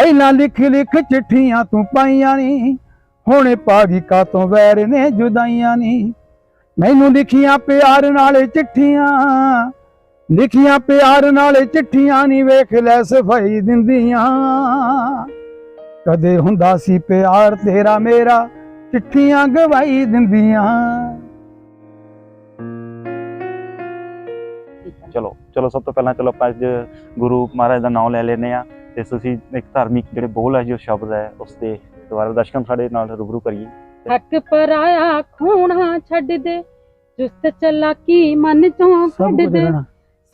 ਪਹਿਲਾਂ ਲਿਖ ਲਿਖ ਚਿੱਠੀਆਂ ਤੂੰ ਪਾਈਆਂ ਨੀ, ਹੁਣ ਪਾਗੀ ਕਾ ਤੋਂ ਵੈਰ ਨੇ ਜੁਦਾਈਆਂ ਨੀ। ਮੈਨੂੰ ਲਿਖੀਆਂ ਪਿਆਰ ਨਾਲੇ ਚਿੱਠੀਆਂ, ਲਿਖੀਆਂ ਪਿਆਰ ਨਾਲੇ ਚਿੱਠੀਆਂ ਨੀ ਵੇਖ ਲੈ ਸਫ਼ਾਈ ਦਿੰਦੀਆਂ। ਕਦੇ ਹੁੰਦਾ ਸੀ ਪਿਆਰ ਤੇਰਾ ਮੇਰਾ, ਚਿੱਠੀਆਂ ਗਵਾਈ ਦਿੰਦੀਆਂ। ਚਲੋ ਚਲੋ ਸਭ ਤੋਂ ਪਹਿਲਾਂ ਚਲੋ ਆਪਾਂ ਅੱਜ ਗੁਰੂ ਮਹਾਰਾਜ ਦਾ ਨਾਮ ਲੈ ਲੈਨੇ ਆ ਤੇ ਤੁਸੀਂ ਇੱਕ ਧਾਰਮਿਕ ਜਿਹੜੇ ਬੋਲ ਹੈ ਜੋ ਸ਼ਬਦ ਹੈ ਉਸ ਦੇ ਦੁਆਰਾ ਦਰਸ਼ਕਾਂ ਸਾਡੇ ਨਾਲ ਰੂਬਰੂ ਕਰੀਏ। ਹੱਕ ਪਰਾਇਆ ਖੂਣਾ ਛੱਡ ਦੇ ਚੁਸਤ ਚਲਾਕੀ ਮਨ ਚੋਂ ਸਭ ਕੱਢ ਕੁਝ ਦੇ। ਰਹਿਣਾ।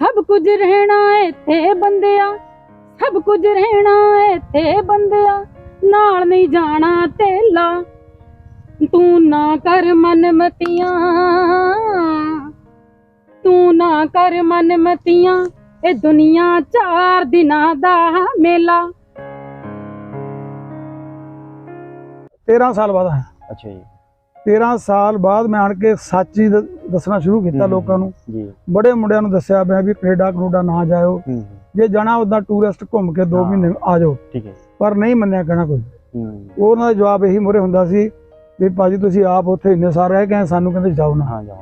ਸਭ ਕੁਝ ਰਹਿਣਾ ਇੱਥੇ ਬੰਦਿਆ ਸਭ ਕੁਝ ਰਹਿਣਾ ਇੱਥੇ ਬੰਦਿਆ। ਨਾਲ ਨਹੀਂ ਜਾਣਾ ਤੇਲਾ ਤੂੰ ਨਾ ਕਰ ਮਨ ਮਤੀਆਂ ਤੂੰ ਨਾ ਕਰ ਮਨ ਮਤੀਆਂ ਇਹ ਦੁਨੀਆ ਚਾਰ ਦਿਨਾਂ ਦਾ ਮੇਲਾ। 13 ਸਾਲ ਬਾਅਦ ਆਇਆ। ਅੱਛਾ ਜੀ। 13 ਸਾਲ ਬਾਅਦ ਮੈਂ ਆਣ ਕੇ ਸੱਚ ਹੀ ਦ- ਦੱਸਣਾ ਸ਼ੁਰੂ ਕੀਤਾ। ਲੋਕਾਂ ਨੂੰ। ਜੀ। ਬੜੇ ਮੁੰਡਿਆਂ ਨੂੰ ਦੱਸਿਆ ਮੈਂ ਵੀ ਕੈਨੇਡਾ ਕਨੂਡਾ ਨਾ ਜਾਇਓ। ਹੂੰ ਜੇ ਜਾਣਾ ਉਦਾਂ ਟੂਰਿਸਟ ਘੁੰਮ ਕੇ 2 ਹਾਂ। ਮਹੀਨੇ ਆ ਜਾਓ। ਠੀਕ ਹੈ। ਪਰ ਨਹੀਂ ਮੰਨਿਆ ਕਹਿਣਾ ਕੋਈ। ਹੂੰ। ਉਹਨਾਂ ਦਾ ਜਵਾਬ ਇਹੀ ਮੁਰੇ ਹੁੰਦਾ ਸੀ ਵੀ ਭਾਜੀ ਤੁਸੀਂ ਆਪ ਉੱਥੇ ਇੰਨੇ ਸਾਲ ਰਹਿ ਗਏ ਸਾਨੂੰ ਕਹਿੰਦੇ ਜਾਓ ਨਾ। ਹਾਂ ਜਾਓ।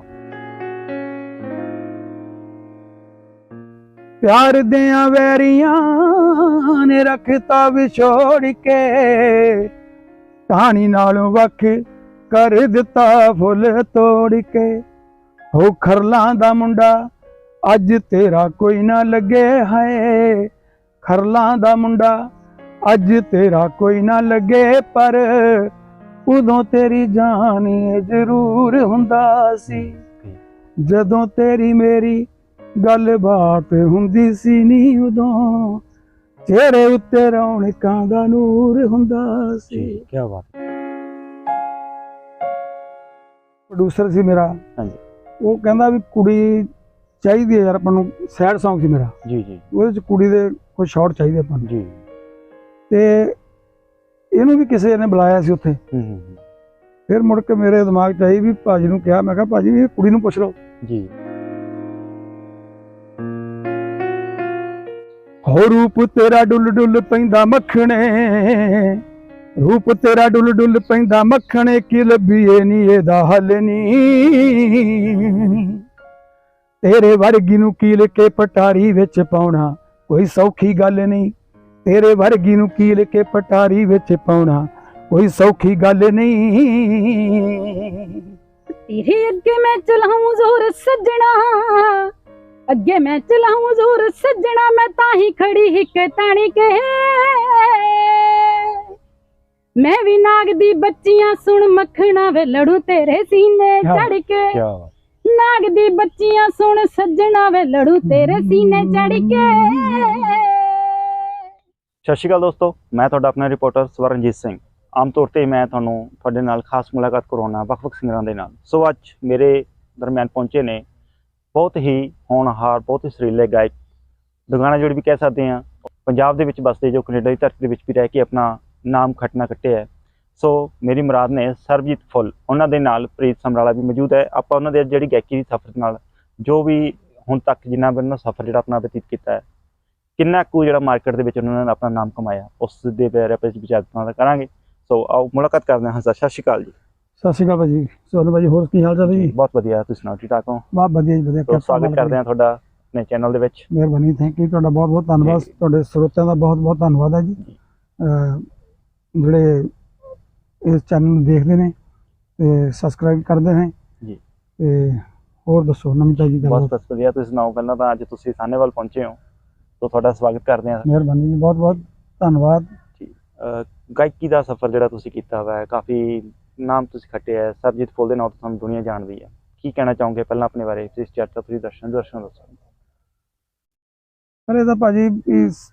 ਪਿਆਰ ਦਿਆਂ ਵੈਰੀਆਂ ਨੇ ਰੱਖਤਾ ਵਿਛੋੜ ਕੇ। ਕਹਾਣੀ ਨਾਲੋਂ ਵੱਖ ਕਰ ਦਿੱਤਾ ਫੁੱਲ ਤੋੜ ਕੇ। ਹੋ ਖਰਲਾਂ ਦਾ ਮੁੰਡਾ ਅੱਜ ਤੇਰਾ ਕੋਈ ਨਾ ਲੱਗੇ ਹਾਏ। ਖਰਲਾਂ ਦਾ ਮੁੰਡਾ ਅੱਜ ਤੇਰਾ ਕੋਈ ਨਾ ਲੱਗੇ ਪਰ। ਉਦੋਂ ਤੇਰੀ ਜਾਨ ਜ਼ਰੂਰ ਹੁੰਦਾ ਸੀ। ਜਦੋਂ ਤੇਰੀ ਮੇਰੀ ਗੱਲਬਾਤ ਹੁੰਦੀ ਸੀ ਨੀ ਉਦੋਂ। ਚਿਹਰੇ ਉੱਤੇ ਰੌਣਕਾਂ ਦਾ ਨੂਰ ਹੁੰਦਾ ਸੀ। ਕੀ ਬਾਤ ਪ੍ਰੋਡਿਊਸਰ ਸੀ ਮੇਰਾ। ਹਾਂਜੀ। ਉਹ ਕਹਿੰਦਾ ਵੀ ਕੁੜੀ ਚਾਹੀਦੀ ਹੈ ਯਾਰ ਆਪਾਂ ਨੂੰ ਸੈਡ Song ਸੀ ਮੇਰਾ। ਜੀ ਜੀ। ਉਹਦੇ ਚ ਕੁੜੀ ਦੇ ਕੋਈ ਸ਼ਾਟ ਚਾਹੀਦੇ ਆਪਾਂ ਨੂੰ। ਜੀ। ਤੇ ਇਹਨੂੰ ਵੀ ਕਿਸੇ ਨੇ ਬੁਲਾਇਆ ਸੀ ਉੱਥੇ। ਹੂੰ ਹੂੰ ਹੂੰ। ਫਿਰ ਮੁੜ ਕੇ ਮੇਰੇ ਦਿਮਾਗ 'ਚ ਆਈ ਵੀ ਭਾਜੀ ਨੂੰ ਕਿਹਾ ਮੈਂ ਕਿਹਾ ਭਾਜੀ ਇਹ ਕੁੜੀ ਨੂੰ ਪੁੱਛ ਲਓ। ਜੀ। ਹੋ ਰੂਪ ਤੇਰਾ ਡੁੱਲ ਡੁੱਲ ਪੈਂਦਾ ਮੱਖਣੇ। ਰੂਪ ਤੇਰਾ ਡੁੱਲ ਡੁੱਲ ਪੈਂਦਾ ਮੱਖਣੇ ਕੀ ਲੱਭੀਏ ਨੀ, ਇਹਦਾ ਹੱਲ ਨੀ। ਤੇਰੇ ਵਰਗੀ ਨੂੰ ਕੀਲ ਕੇ ਪਟਾਰੀ ਵਿੱਚ ਪਾਉਣਾ ਕੋਈ ਸੌਖੀ ਗੱਲ ਨਹੀਂ। ਤੇਰੇ ਵਰਗੀ ਨੂੰ ਕੀਲ ਕੇ ਪਟਾਰੀ ਵਿੱਚ ਪਾਉਣਾ ਕੋਈ ਸੌਖੀ ਗੱਲ ਨਹੀਂ। ਤੇਰੇ ਅੱਗੇ ਮੈਂ ਚਲਾਉਂ ਜ਼ੋਰ ਸੱਜਣਾ। ਅੱਗੇ ਮੈਂ ਚਲਾਉਂ ਜ਼ੋਰ ਸੱਜਣਾ ਮੈਂ ਤਾਂ ਹੀ ਖੜੀ ਹਿੱਕ ਤਾਣੀ ਕੇ ਮੈਂ ਵੀ ਨਾਗ ਦੀ ਬੱਚੀਆਂ ਸੁਣ ਮੱਖਣਾ ਵੇ ਲੜੂ ਤੇਰੇ ਸੀਨੇ ਚੜ ਕੇ। ਨਾਗ ਦੀ ਬੱਚੀਆਂ ਸੁਣ ਸੱਜਣਾ ਵੇ ਲੜੂ ਤੇਰੇ ਸੀਨੇ ਚੜ ਕੇ। ਸਤਿ ਸ਼੍ਰੀ ਅਕਾਲ ਦੋਸਤੋ ਮੈਂ ਤੁਹਾਡਾ ਆਪਣਾ ਰਿਪੋਰਟਰ ਸਵਰਨਜੀਤ ਸਿੰਘ। ਆਮ ਤੌਰ ਤੇ ਮੈਂ ਤੁਹਾਨੂੰ ਤੁਹਾਡੇ ਨਾਲ ਖਾਸ ਮੁਲਾਕਾਤ ਕਰਾਉਣਾ ਵੱਖ-ਵੱਖ ਸਿੰਗਰਾਂ ਦੇ ਨਾਲ। ਸੋ ਅੱਜ ਮੇਰੇ ਦਰਮਿਆਨ ਪਹੁੰਚੇ ਨੇ ਬਹੁਤ ਹੀ ਹੋਣਹਾਰ ਬਹੁਤ ਹੀ ਸੁਰੀਲੇ ਗਾਇਕ ਦੁਗਾਣਾ ਜੋੜੀ ਵੀ ਕਹਿ ਸਕਦੇ ਹਾਂ। ਪੰਜਾਬ ਦੇ ਵਿੱਚ ਬਸਦੇ ਜੋ ਕੈਨੇਡਾ ਦੀ ਧਰਤੀ ਦੇ ਵਿੱਚ ਵੀ ਰਹਿ ਕੇ ਆਪਣਾ ਨਾਮ ਖੱਟਣਾ ਕੱਟਿਆ ਸੋ ਮੇਰੀ ਮੁਰਾਦ ਨੇ ਸਰਬਜੀਤ ਫੁੱਲ, ਉਹਨਾਂ ਦੇ ਨਾਲ ਪ੍ਰੀਤ ਸਮਰਾਲਾ ਵੀ ਮੌਜੂਦ ਹੈ। ਆਪਾਂ ਉਹਨਾਂ ਦੇ ਜਿਹੜੀ ਗਾਇਕੀ ਦੀ ਸਫ਼ਰ ਨਾਲ ਜੋ ਵੀ ਹੁਣ ਤੱਕ ਜਿੰਨਾ ਵੀ ਉਹਨਾਂ ਸਫ਼ਰ ਜਿਹੜਾ ਆਪਣਾ ਬਤੀਤ ਕੀਤਾ ਹੈ, ਕਿੰਨਾ ਕੁ ਜਿਹੜਾ ਮਾਰਕੀਟ ਦੇ ਵਿੱਚ ਉਹਨਾਂ ਨੇ ਆਪਣਾ ਨਾਮ ਕਮਾਇਆ, ਉਸ ਦੇ ਬਾਰੇ ਆਪਾਂ ਇਸ ਵਿਚਾਰਨਾ ਕਰਾਂਗੇ। ਸੋ ਆਓ ਮੁਲਾਕਾਤ ਕਰਦੇ ਹਾਂ। ਸਤਿ ਸ਼੍ਰੀ ਅਕਾਲ ਜੀ। ਸਤਿ ਸ਼੍ਰੀ ਅਕਾਲ ਭਾਜੀ। ਸੋਨੂੰ ਭਾਜੀ ਹੋਰ ਕੀ ਹਾਲ ਚਾਲ ਹੈ ਜੀ? ਬਹੁਤ ਵਧੀਆ ਤੁਸੀਂ ਸੁਣਾਓ ਠੀਕ ਠਾਕ ਹੋ? ਬਹੁਤ ਵਧੀਆ ਜੀ ਵਧੀਆ। ਸਵਾਗਤ ਕਰਦੇ ਹਾਂ ਤੁਹਾਡਾ ਆਪਣੇ ਚੈਨਲ ਦੇ ਵਿੱਚ। ਮਿਹਰਬਾਨੀ ਥੈਂਕ ਯੂ ਤੁਹਾਡਾ ਬਹੁਤ ਬਹੁਤ ਧੰਨਵਾਦ। ਜੀ। ਤੁਹਾਡੇ ਸਰੋਤਿਆਂ ਦਾ ਬਹੁਤ ਬਹੁਤ ਧੰਨਵਾਦ ਹੈ ਜੀ। ਜਿਹੜੇ ਇਸ ਚੈਨਲ ਨੂੰ ਦੇਖਦੇ ਨੇ ਤੇ ਸਬਸਕ੍ਰਾਈਬ ਕਰਦੇ ਨੇ। ਜੀ। ਤੇ ਹੋਰ ਦੱਸੋ ਨਵੀਂ ਤਾਜੀ ਬਸ ਗੱਲ ਬਸ ਵਧੀਆ। ਤੁਸੀਂ ਸੁਣਾਓ ਪਹਿਲਾਂ ਤਾਂ ਅੱਜ ਤੁਸੀਂ ਸਾਹਨੇਵਾਲ ਪਹੁੰਚੇ ਹੋ। ਸੋ ਤੁਹਾਡਾ ਸਵਾਗਤ ਕਰਦੇ ਹਾਂ। ਮਿਹਰਬਾਨੀ ਜੀ ਬਹੁਤ ਬਹੁਤ ਧੰਨਵਾਦ। ਅਹ ਗਾਇਕੀ ਦਾ ਸਫ਼ਰ ਜਿਹੜਾ ਤੁਸੀਂ ਕੀਤਾ ਹੋਇਆ ਹੈ ਕਾਫੀ ਨਾਮ ਤੁਸੀਂ ਖੱਟਿਆ ਹੈ ਸਰਜੀਤ ਫੁੱਲ ਦੇ ਨਾਮ ਤੋਂ ਤੁਹਾਨੂੰ ਦੁਨੀਆ ਜਾਣਦੀ ਹੈ। ਕੀ ਕਹਿਣਾ ਚਾਹੋਗੇ ਪਹਿਲਾਂ ਆਪਣੇ ਬਾਰੇ ਇਸ ਚਰਚਾ ਤੁਸੀਂ ਦਰਸ਼ਨ ਦਰਸ਼ਨ ਦੱਸੋ। ਪਰ ਇਹ ਤਾਂ ਭਾਜੀ ਇਸ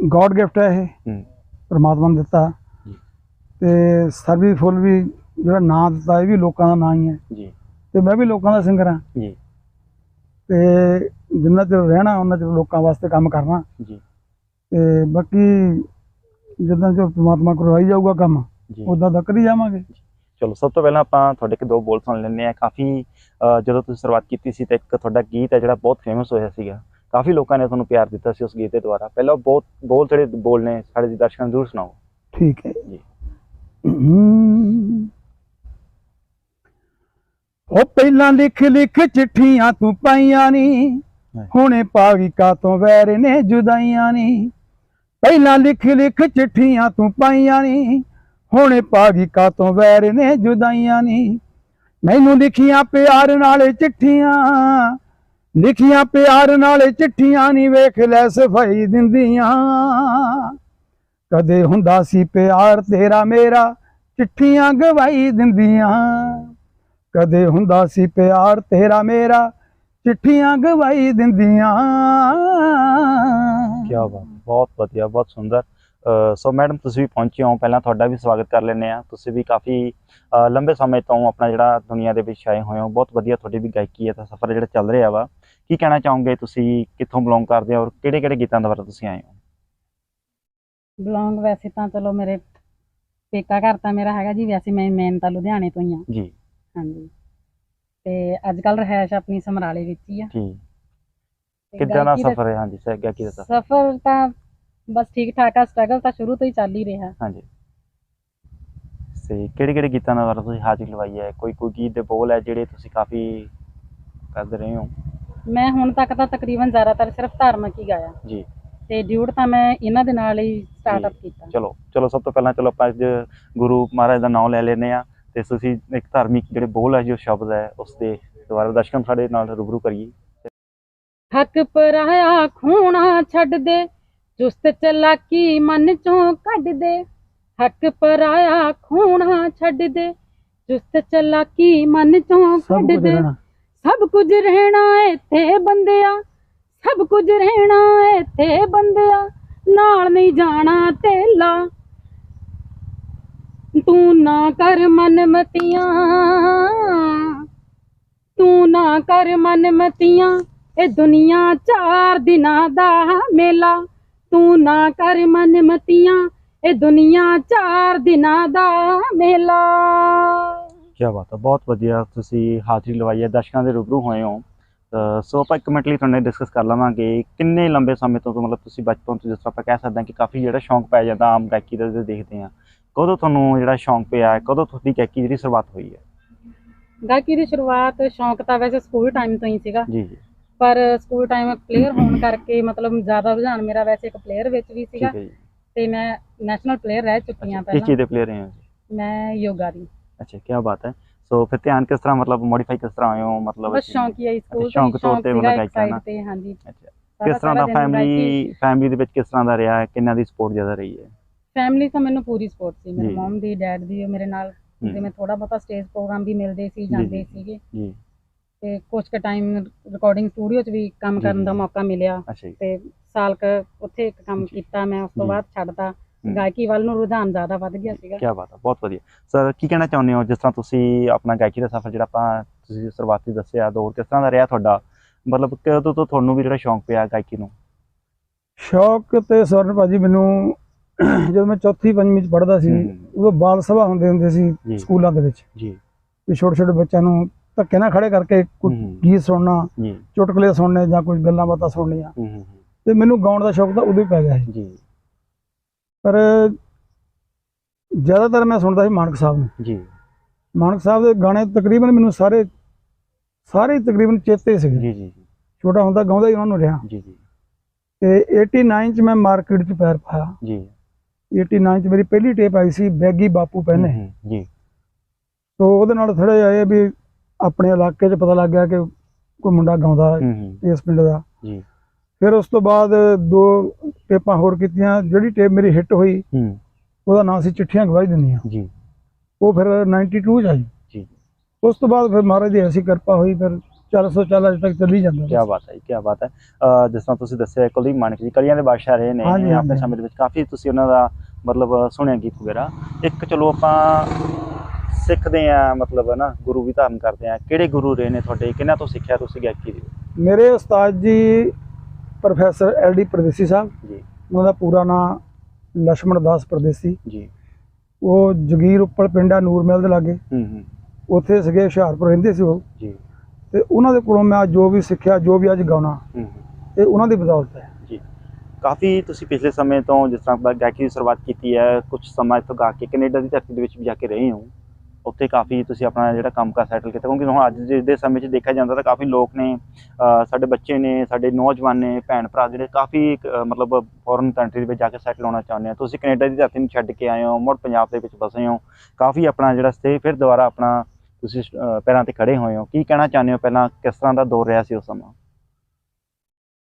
ਗੋਡ ਗਿਫਟ ਹੈ ਇਹ। ਪ੍ਰਮਾਤਮਾ ਨੇ ਦਿੱਤਾ। ਤੇ ਸਰਬੀ ਫੁੱਲ ਵੀ ਜਿਹੜਾ ਨਾਂ ਦਿੱਤਾ ਇਹ ਵੀ ਲੋਕਾਂ ਦਾ ਨਾਂ ਹੀ ਹੈ। ਜੀ। ਤੇ ਮੈਂ ਵੀ ਲੋਕਾਂ ਦਾ ਸਿੰਗਰ ਹਾਂ। ਜੀ। ਤੇ ਜਿੰਨਾ ਚਿਰ ਰਹਿਣਾ ਉਹਨਾਂ ਚਿਰ ਲੋਕਾਂ ਵਾਸਤੇ ਕੰਮ ਕਰਨਾ। ਜੀ। ਤੇ ਬਾਕੀ ਜਿੱਦਾਂ ਜੋ ਪ੍ਰਮਾਤਮਾ ਕਰਵਾਈ ਜਾਊਗਾ ਕੰਮ ਉਦਾਂ ਦਾ ਕਰੀ ਜਾਵਾਂਗੇ ਚਲੋ ਸਭ ਤੋਂ ਪਹਿਲਾਂ ਆਪਾਂ ਤੁਹਾਡੇ ਇੱਕ ਦੋ ਬੋਲ ਸੁਣ ਲੈਂਦੇ ਆ ਕਾਫੀ ਜਦੋਂ ਤੁਸੀਂ ਸ਼ੁਰੂਆਤ ਕੀਤੀ ਸੀ ਤਾਂ ਇੱਕ ਤੁਹਾਡਾ ਗੀਤ ਹੈ ਜਿਹੜਾ ਬਹੁਤ ਫੇਮਸ ਹੋਇਆ ਸੀਗਾ। ਕਾਫੀ ਲੋਕਾਂ ਨੇ ਤੁਹਾਨੂੰ ਪਿਆਰ ਦਿੱਤਾ ਸੀ ਉਸ ਗੀਤ ਦੇ ਦੁਆਰਾ। ਪਹਿਲਾਂ ਬਹੁਤ ਬੋਲ ਜਿਹੜੇ ਬੋਲ ਨੇ ਸਾਡੇ ਦਰਸ਼ਕਾਂ ਨੂੰ ਜ਼ਰੂਰ ਸੁਣਾਓ। ਠੀਕ ਹੈ। ਜੀ। ਉਹ ਪਹਿਲਾਂ ਲਿਖ ਲਿਖ ਚਿੱਠੀਆਂ ਤੂੰ ਪਾਈਆਂ ਨੀ। ਹਾਂ। ਹੁਣੇ ਪਾਗੀ ਕਾ ਤੋਂ ਵੈਰ ਨੇ ਜੁਦਾਈਆਂ ਨੀ। ਪਹਿਲਾਂ ਲਿਖ ਲਿਖ ਚਿੱਠੀਆਂ ਤੂੰ ਪਾਈਆਂ ਨੀ। ਹੁਣੇ ਪਾਗੀ ਕਾ ਤੋਂ ਵੈਰ ਨੇ ਜੁਦਾਈਆਂ ਨੀ। ਮੈਨੂੰ ਲਿਖੀਆਂ ਪਿਆਰ ਨਾਲ ਚਿੱਠੀਆਂ, ਲਿਖੀਆਂ ਪਿਆਰ ਨਾਲ ਚਿੱਠੀਆਂ ਨੀ ਵੇਖ ਲੈ ਸਫ਼ਾਈ ਦਿੰਦੀਆਂ। ਕਦੇ ਹੁੰਦਾ ਸੀ ਪਿਆਰ ਤੇਰਾ ਮੇਰਾ, ਚਿੱਠੀਆਂ ਗਵਾਈ ਦਿੰਦੀਆਂ। ਕਦੇ ਹੁੰਦਾ ਸੀ ਪਿਆਰ ਤੇਰਾ ਮੇਰਾ, ਚਿੱਠੀਆਂ ਗਵਾਈ ਦਿੰਦੀਆਂ। ਕੀ ਬਾਤ, ਬਹੁਤ ਵਧੀਆ, ਬਹੁਤ ਸੁੰਦਰ। ਸੋ ਮੈਡਮ ਤੁਸੀਂ ਵੀ ਪਹੁੰਚੇ ਹੋ। ਪਹਿਲਾਂ ਤੁਹਾਡਾ ਵੀ ਸਵਾਗਤ ਕਰ ਲੈਂਦੇ ਆ ਤੁਸੀਂ ਵੀ ਕਾਫੀ ਲੰਬੇ ਸਮੇਂ ਤੋਂ ਆਪਣਾ ਜਿਹੜਾ ਦੁਨੀਆ ਦੇ ਵਿੱਚ ਆਏ ਹੋਏ ਹੋ। ਬਹੁਤ ਵਧੀਆ ਤੁਹਾਡੀ ਵੀ ਗਾਇਕੀ ਹੈ ਤਾਂ ਸਫ਼ਰ ਜਿਹੜਾ ਚੱਲ ਰਿਹਾ ਵਾ। ਕੀ ਕਹਿਣਾ ਚਾਹੋਗੇ ਤੁਸੀਂ? ਕਿੱਥੋਂ ਬਿਲੋਂਗ ਕਰਦੇ ਹੋ ਔਰ ਕਿਹੜੇ ਕਿਹੜੇ ਗੀਤਾਂ ਦੁਆਰਾ ਤੁਸੀਂ ਆਏ ਹੋ? ਬਿਲੋਂਗ ਵੈਸੇ ਤਾਂ ਚਲੋ ਮੇਰੇ ਪੇਕਾ ਘਰ ਤਾਂ ਮੇਰਾ ਹੈਗਾ ਜੀ। ਵੈਸੇ ਮੈਂ ਮੇਨ ਤਾਂ ਲੁਧਿਆਣੇ ਤੋਂ ਹੀ ਆ ਜੀ। ਹਾਂਜੀ। ਤੇ ਅੱਜ ਕੱਲ ਰਹਿائش ਆਪਣੀ ਸਮਰਾਲੇ ਵਿੱਚ ਹੀ ਆ। ਜੀ। ਕਿੱਦਾਂ ਦਾ ਸਫ਼ਰ ਹੈ? ਹਾਂਜੀ ਸਹਿਗਾ ਕੀ ਦਾ ਸਫ਼ਰ ਤਾਂ ਬਸ ਠੀਕ ਠਾਕ ਆ ਸਟਰਗਲ ਤਾਂ ਸ਼ੁਰੂ ਤੋਂ ਹੀ ਚੱਲ ਹੀ ਰਿਹਾ। ਹਾਂਜੀ। ਸੇ ਕਿਹੜੇ ਕਿਹੜੇ ਗੀਤਾਂ ਦੁਆਰਾ ਤੁਸੀਂ ਹਾਜ਼ਰੀ ਲਵਾਈ ਹੈ? ਕੋਈ ਕੋਈ ਗੀਤ ਦੇ ਬੋਲ ਹੈ ਜਿਹੜੇ ਤੁਸੀਂ ਕਾਫੀ ਕਰਦੇ ਰਹੇ ਹੋ? ਮੈਂ ਹੁਣ ਤੱਕ ਤਾਂ ਤਕਰੀਬਨ ਜ਼ਿਆਦਾਤਰ ਸਿਰਫ ਧਾਰਮਿਕ ਹੀ ਗਾਇਆ। ਜੀ। ਤੇ ਡਿਊਟ ਤਾਂ ਮੈਂ ਇਹਨਾਂ ਦੇ ਨਾਲ ਹੀ ਸਟਾਰਟਅਪ ਜੀ। ਕੀਤਾ। ਚਲੋ ਚਲੋ ਸਭ ਤੋਂ ਪਹਿਲਾਂ ਚਲੋ ਆਪਾਂ ਅੱਜ ਗੁਰੂ ਮਹਾਰਾਜ ਦਾ ਨਾਮ ਲੈ ਲੈਨੇ ਆ ਤੇ ਤੁਸੀਂ ਇੱਕ ਧਾਰਮਿਕ ਜਿਹੜੇ ਬੋਲ ਹੈ ਜੋ ਸ਼ਬਦ ਹੈ ਉਸ ਦੇ ਦੁਆਰਾ ਦਰਸ਼ਕਾਂ ਸਾਡੇ ਨਾਲ ਰੂਬਰੂ ਕਰੀਏ। ਹੱਕ ਪਰਾਇਆ ਖੂਣਾ ਛੱਡ ਦੇ ਚੁਸਤ ਚਲਾਕੀ ਮਨ ਚੋਂ ਕੱਢ ਦੇ। ਹੱਕ ਪਰਾਇਆ ਖੂਣਾ ਛੱਡ ਦੇ। ਚੁਸਤ ਚਲਾਕੀ ਮਨ ਚੋਂ ਕੱਢ ਦੇ। ਸਭ ਕੁਝ ਰਹਿਣਾ ਇੱਥੇ ਬੰਦਿਆ। ਸਭ ਕੁਝ ਰਹਿਣਾ ਇੱਥੇ ਬੰਦਿਆ। ਨਾਲ ਨਹੀਂ ਜਾਣਾ ਤੇਲਾ। ਤੂੰ ਨਾ ਕਰ ਮਨ ਮਤੀਆਂ। ਤੂੰ ਨਾ ਕਰ ਮਨ ਮਤੀਆਂ। ਇਹ ਦੁਨੀਆ ਚਾਰ ਦਿਨਾਂ ਦਾ ਮੇਲਾ। ਤੂੰ ਨਾ ਕਰ ਮਨ ਮਤੀਆਂ ਇਹ ਦੁਨੀਆ ਚਾਰ ਦਿਨਾਂ ਦਾ ਮੇਲਾ। ਕੀ ਬਾਤ ਹੈ ਬਹੁਤ ਵਧੀਆ ਤੁਸੀਂ ਹਾਜ਼ਰੀ ਲਵਾਈ ਹੈ ਦਰਸ਼ਕਾਂ ਦੇ ਰੂਬਰੂ ਹੋਏ ਹੋ। ਸੋ ਆਪਾਂ ਇੱਕ ਮਿੰਟ ਲਈ ਤੁਹਾਡੇ ਡਿਸਕਸ ਕਰ ਲਵਾਂਗੇ ਕਿੰਨੇ ਲੰਬੇ ਸਮੇਂ ਤੋਂ ਮਤਲਬ ਤੁਸੀਂ ਬਚਪਨ ਤੋਂ ਜਿਸ ਤਰ੍ਹਾਂ ਆਪਾਂ ਕਹਿ ਸਕਦੇ ਹਾਂ ਕਿ ਕਾਫੀ ਜਿਹੜਾ ਸ਼ੌਂਕ ਪੈ ਜਾਂਦਾ ਆਮ ਗਾਇਕੀ ਦਾ ਦੇਖਦੇ ਹਾਂ ਕਦੋਂ ਤੁਹਾਨੂੰ ਜਿਹੜਾ ਸ਼ੌਂਕ ਪਿਆ ਕਦੋਂ ਤੁਹਾਡੀ ਗਾਇਕੀ ਜਿਹੜੀ ਸ਼ੁਰੂਆਤ ਹੋਈ ਹੈ? ਗਾਇਕੀ ਦੀ ਸ਼ੁਰੂਆਤ ਸ਼ੌਂਕ ਤਾਂ ਵੈਸੇ ਸਕੂਲ ਟਾਈਮ ਤੋਂ ਹੀ ਸੀਗਾ। ਜੀ ਜੀ। ਪਰ ਸਕੂਲ ਟਾਈਮ ਪਲੇਅਰ ਹੋਣ ਕਰਕੇ ਮਤਲਬ ਜ਼ਿਆਦਾ ਰੁਝਾਨ ਮੇਰਾ ਵੈਸੇ ਇੱਕ ਪਲੇਅਰ ਵਿੱਚ ਵੀ ਸੀਗਾ ਠੀਕ ਹੈ ਜੀ। ਤੇ ਮੈਂ ਨੈਸ਼ਨਲ ਪਲੇਅਰ ਰਹਿ ਚੁੱਕੀ ਹਾਂ ਕਿਸ ਪਹਿਲਾਂ। ਚੀਜ਼ ਦੇ ਪਲੇਅਰ ਰਹੇ ਹੋ ਜੀ ਮੈਂ ਯੋਗਾ ਦੀ। ਅੱਛਾ ਕੀ ਬਾਤ ਹੈ। ਸੋ ਫਿਰ ਧਿਆਨ ਕਿਸ ਤਰ੍ਹਾਂ ਮਤਲਬ ਮੋਡੀਫਾਈ ਕਿਸ ਤਰ੍ਹਾਂ ਆਏ ਹੋ ਮਤਲਬ ਬਸ ਸ਼ੌਂਕ ਹੀ ਹੈ ਸਕੂਲ ਸ਼ੌਂਕ ਤੌਰ ਤੇ ਮਤਲਬ ਗਾਇਕੀ ਕਰਨਾ। ਤੇ ਹਾਂਜੀ। ਅੱਛਾ ਕਿਸ ਤਰ੍ਹਾਂ ਦਾ ਫੈਮਿਲੀ ਫੈਮਿਲੀ ਦੇ ਵਿੱਚ ਕਿਸ ਤਰ੍ਹਾਂ ਦਾ ਰਿਹਾ? ਹੈ ਕਿੰਨਾਂ ਦੀ ਸਪੋਰਟ ਜ਼ਿਆਦਾ ਰਹੀ ਹੈ? ਫੈਮਿਲੀ ਤੋਂ ਮੈਨੂੰ ਪੂਰੀ ਸਪੋਰਟ ਸੀ। ਮੇਰੇ ਜੀ। ਮਮ ਦੀ ਡੈਡ ਦੀ ਉਹ ਮੇਰੇ ਨਾਲ ਜਿਵੇਂ ਥੋੜਾ ਬਹੁਤਾ ਸਟੇਜ ਪ੍ਰੋਗਰਾਮ ਵੀ ਮਿਲਦੇ ਸੀ ਜਾਂਦੇ ਸੀਗੇ। ਜੀ। ਤੇ ਕੁਝ ਕੁ ਟਾਈਮ ਰਿਕਾਰਡਿੰਗ ਸਟੂਡੀਓ 'ਚ ਵੀ ਕੰਮ ਕਰਨ ਦਾ। ਮੌਕਾ ਮਿਲਿਆ। ਅੱਛਾ ਜੀ। ਤੇ ਸਾਲ ਕ ਉੱਥੇ ਇੱਕ ਕੰਮ। ਕੀਤਾ ਮੈਂ ਉਸ ਤੋਂ। ਬਾਅਦ ਛੱਡਤਾ। ਗਾਇਕੀ ਵੱਲ ਨੂੰ ਰੁਝਾਨ ਜ਼ਿਆਦਾ ਵੱਧ ਗਿਆ ਸੀਗਾ। ਕੀ ਬਾਤ ਹੈ ਬਹੁਤ ਵਧੀਆ। ਸਰ ਕੀ ਕਹਿਣਾ ਚਾਹੁੰਦੇ ਹੋ ਜਿਸ ਤਰ੍ਹਾਂ ਤੁਸੀਂ ਆਪਣਾ ਗਾਇਕੀ ਦਾ ਸਫ਼ਰ ਜਿਹੜਾ ਆਪਾਂ ਤੁਸੀਂ ਸ਼ੁਰੂਆਤੀ ਦੱਸਿਆ ਦੌਰ ਕਿਸ ਤਰ੍ਹਾਂ ਦਾ ਰਿਹਾ ਤੁਹਾਡਾ? ਮਤਲਬ ਕਦੋਂ ਤੋਂ ਤੁਹਾਨੂੰ ਵੀ ਜਿਹੜਾ ਸ਼ੌਂਕ ਪਿਆ ਗਾਇਕੀ ਨੂੰ? ਸ਼ੌਕ ਤੇ ਸਵਰਨ ਭਾਜੀ ਮੈਨੂੰ ਜਦੋਂ ਮੈਂ ਚੌਥੀ ਪੰਜਵੀਂ ਚ ਪੜ੍ਹਦਾ ਸੀ ਉਦੋਂ ਬਾਲ ਸਭਾ ਹੁੰਦੇ ਹੁੰਦੇ ਸੀ ਸਕੂਲਾਂ ਦੇ ਵਿੱਚ। ਜੀ। ਵੀ ਛੋਟੇ ਛੋਟੇ ਬੱਚਿਆਂ ਨੂੰ ਧੱਕੇ ਨਾਲ ਖੜੇ ਕਰਕੇ ਹੂੰ, ਗੀਤ ਸੁਣਨਾ ਚੁਟਕਲੇ ਸੁਣਨੇ ਜਾਂ ਕੋਈ ਗੱਲਾਂ ਬਾਤਾਂ ਸੁਣਨੀਆਂ। ਤੇ ਮੈਨੂੰ ਗਾਉਣ ਦਾ ਸ਼ੌਕ ਤਾਂ ਉਦੋਂ ਹੀ ਪੈ ਗਿਆ ਸੀ। ਜੀ। ਪਰ ਜ਼ਿਆਦਾਤਰ ਮੈਂ ਸੁਣਦਾ ਸੀ ਮਾਨਕ ਸਾਹਿਬ ਨੂੰ। ਜੀ। ਮਾਨਕ ਸਾਹਿਬ ਦੇ ਗਾਣੇ ਤਕਰੀਬਨ ਮੈਨੂੰ ਸਾਰੇ ਸਾਰੇ ਤਕਰੀਬਨ ਚੇਤੇ ਸੀਗੇ। ਜੀ ਜੀ ਛੋਟਾ ਹੁੰਦਾ ਗਾਉਂਦਾ ਹੀ ਉਹਨਾਂ ਨੂੰ ਰਿਹਾ। ਜੀ ਜੀ। ਤੇ 89 ਚ ਮੈਂ ਮਾਰਕੀਟ 'ਚ ਪੈਰ ਪਾਇਆ। ਜੀ। 89 ਚ ਮੇਰੀ ਪਹਿਲੀ ਟੇਪ ਆਈ ਸੀ ਬੈਗੀ ਬਾਪੂ ਪਹਿਨੇ। ਜੀ। ਤੋ ਉਹਦੇ ਨਾਲ ਥੋੜਾ ਜਿਹਾ ਇਹ ਵੀ ਆਪਣੇ ਇਲਾਕੇ 'ਚ ਪਤਾ ਲੱਗ ਗਿਆ ਕਿ ਕੋਈ ਮੁੰਡਾ ਗਾਉਂਦਾ ਹੂੰ, ਇਸ ਪਿੰਡ ਦਾ। ਜੀ। ਫਿਰ ਉਸ ਤੋਂ ਬਾਅਦ ਦੋ ਟੇਪਾਂ ਹੋਰ ਕੀਤੀਆਂ ਜਿਹੜੀ ਟੇਪ ਮੇਰੀ ਹਿੱਟ ਹੋਈ ਉਹਦਾ ਨਾਮ ਸੀ ਚਿੱਠੀਆਂ ਗਵਾਹੀ ਦਿੰਦੀਆਂ। ਜੀ। ਉਹ ਫਿਰ 92 ਚ ਆਈ। ਜੀ। ਉਸ ਤੋਂ ਬਾਅਦ ਫਿਰ ਮਹਾਰਾਜ ਦੀ ਐਸੀ ਕਿਰਪਾ ਹੋਈ ਫਿਰ 400 ਚੱਲ ਅਜੇ ਤੱਕ ਚੱਲੀ ਜਾਂਦਾ ਕੀ ਬਾਤ ਹੈ ਕੀ ਬਾਤ ਹੈ। ਜਿਸ ਤਰ੍ਹਾਂ ਤੁਸੀਂ ਦੱਸਿਆ ਕੁਲਦੀਪ ਮਾਨਕ ਜੀ ਕਲੀਆਂ ਦੇ ਬਾਦਸ਼ਾਹ ਰਹੇ ਨੇ ਆਪਣੇ। ਸਮੇਂ ਦੇ ਵਿੱਚ ਕਾਫੀ ਤੁਸੀਂ ਉਹਨਾਂ ਦਾ ਮਤਲਬ ਸੁਣਿਆ ਗੀਤ ਵਗੈਰਾ। ਇੱਕ ਚਲੋ ਆਪਾਂ ਸਿੱਖਦੇ ਆ ਮਤਲਬ ਹੈ ਗੁਰੂ ਵੀ ਧਾਰਨ ਕਰਦੇ ਆ। ਕਿਹੜੇ ਗੁਰੂ ਰਹੇ ਨੇ ਤੁਹਾਡੇ? ਕਿਹਨਾਂ ਤੋਂ ਸਿੱਖਿਆ ਤੁਸੀਂ ਗਾਇਕੀ ਦੀ? ਮੇਰੇ ਉਸਤਾਦ ਜੀ ਪ੍ਰੋਫੈਸਰ ਐਲ ਡੀ ਪਰਦੇਸੀ ਸਾਹਿਬ। ਜੀ। ਉਹਨਾਂ ਦਾ ਪੂਰਾ ਨਾਮ ਲక్ష్మణ ਦਾਸ ਪਰਦੇਸੀ। ਜੀ। ਉਹ ਜਗੀਰ ਉੱਪਰ ਪਿੰਡਾ ਨੂਰਮਹਿਲ ਦੇ ਲਾਗੇ। ਹੂੰ ਹੂੰ। ਉੱਥੇ ਸਗੇ ਹੁਸ਼ਿਆਰਪੁਰ ਰਹਿੰਦੇ ਸੀ ਉਹ। ਜੀ। ਤੇ ਉਹਨਾਂ ਦੇ ਕੋਲੋਂ ਮੈਂ ਜੋ ਵੀ ਸਿੱਖਿਆ ਜੋ ਵੀ ਅੱਜ ਗਾਉਣਾ ਇਹ ਉਹਨਾਂ ਦੀ ਬਦੌਲਤ ਹੈ। ਜੀ। ਕਾਫੀ ਤੁਸੀਂ ਪਿਛਲੇ ਸਮੇਂ ਤੋਂ ਜਿਸ ਤਰ੍ਹਾਂ ਗਾਇਕੀ ਦੀ ਸ਼ੁਰੂਆਤ ਕੀਤੀ ਹੈ ਕੁਝ ਸਮਾਂ ਤੋਂ ਗਾ ਕੇ ਕੈਨੇਡਾ ਦੀ ਧਰਤੀ ਦੇ ਵਿੱਚ ਵੀ ਜਾ ਕੇ ਰਹੇ ਹੋ। ਉੱਥੇ ਕਾਫੀ ਤੁਸੀਂ ਆਪਣਾ ਜਿਹੜਾ ਕੰਮ ਕਰ ਸੈਟਲ ਕੀਤਾ ਕਿਉਂਕਿ ਹੁਣ ਅੱਜ ਦੇ- ਸਮੇਂ 'ਚ ਦੇਖਿਆ ਜਾਂਦਾ ਤਾਂ ਕਾਫੀ ਲੋਕ ਨੇ ਸਾਡੇ ਬੱਚੇ ਨੇ ਸਾਡੇ ਨੌਜਵਾਨ ਨੇ ਭੈਣ ਭਰਾ ਜਿਹੜੇ ਕਾਫੀ ਮਤਲਬ ਫੋਰਨ ਕੰਟਰੀ ਦੇ ਵਿੱਚ ਜਾ ਕੇ ਸੈਟਲ ਹੋਣਾ ਚਾਹੁੰਦੇ ਆ। ਤੁਸੀਂ ਕੈਨੇਡਾ ਦੀ ਧਰਤੀ ਨੂੰ ਛੱਡ ਕੇ ਆਏ ਹੋ ਮੁੜ ਪੰਜਾਬ ਦੇ ਵਿੱਚ ਵਸੇ ਹੋ ਕਾਫੀ ਆਪਣਾ ਜਿਹੜਾ ਸਟੇ ਫਿਰ ਦੁਬਾਰਾ ਆਪਣਾ ਤੁਸੀਂ ਪੈਰਾਂ ਤੇ ਖੜੇ ਹੋਏ ਹੋ। ਕੀ ਕਹਿਣਾ ਚਾਹੁੰਦੇ ਹੋ ਪਹਿਲਾਂ ਕਿਸ ਤਰ੍ਹਾਂ ਦਾ ਦੌਰ ਰਿਹਾ ਸੀ ਉਸ ਸਮਾਂ?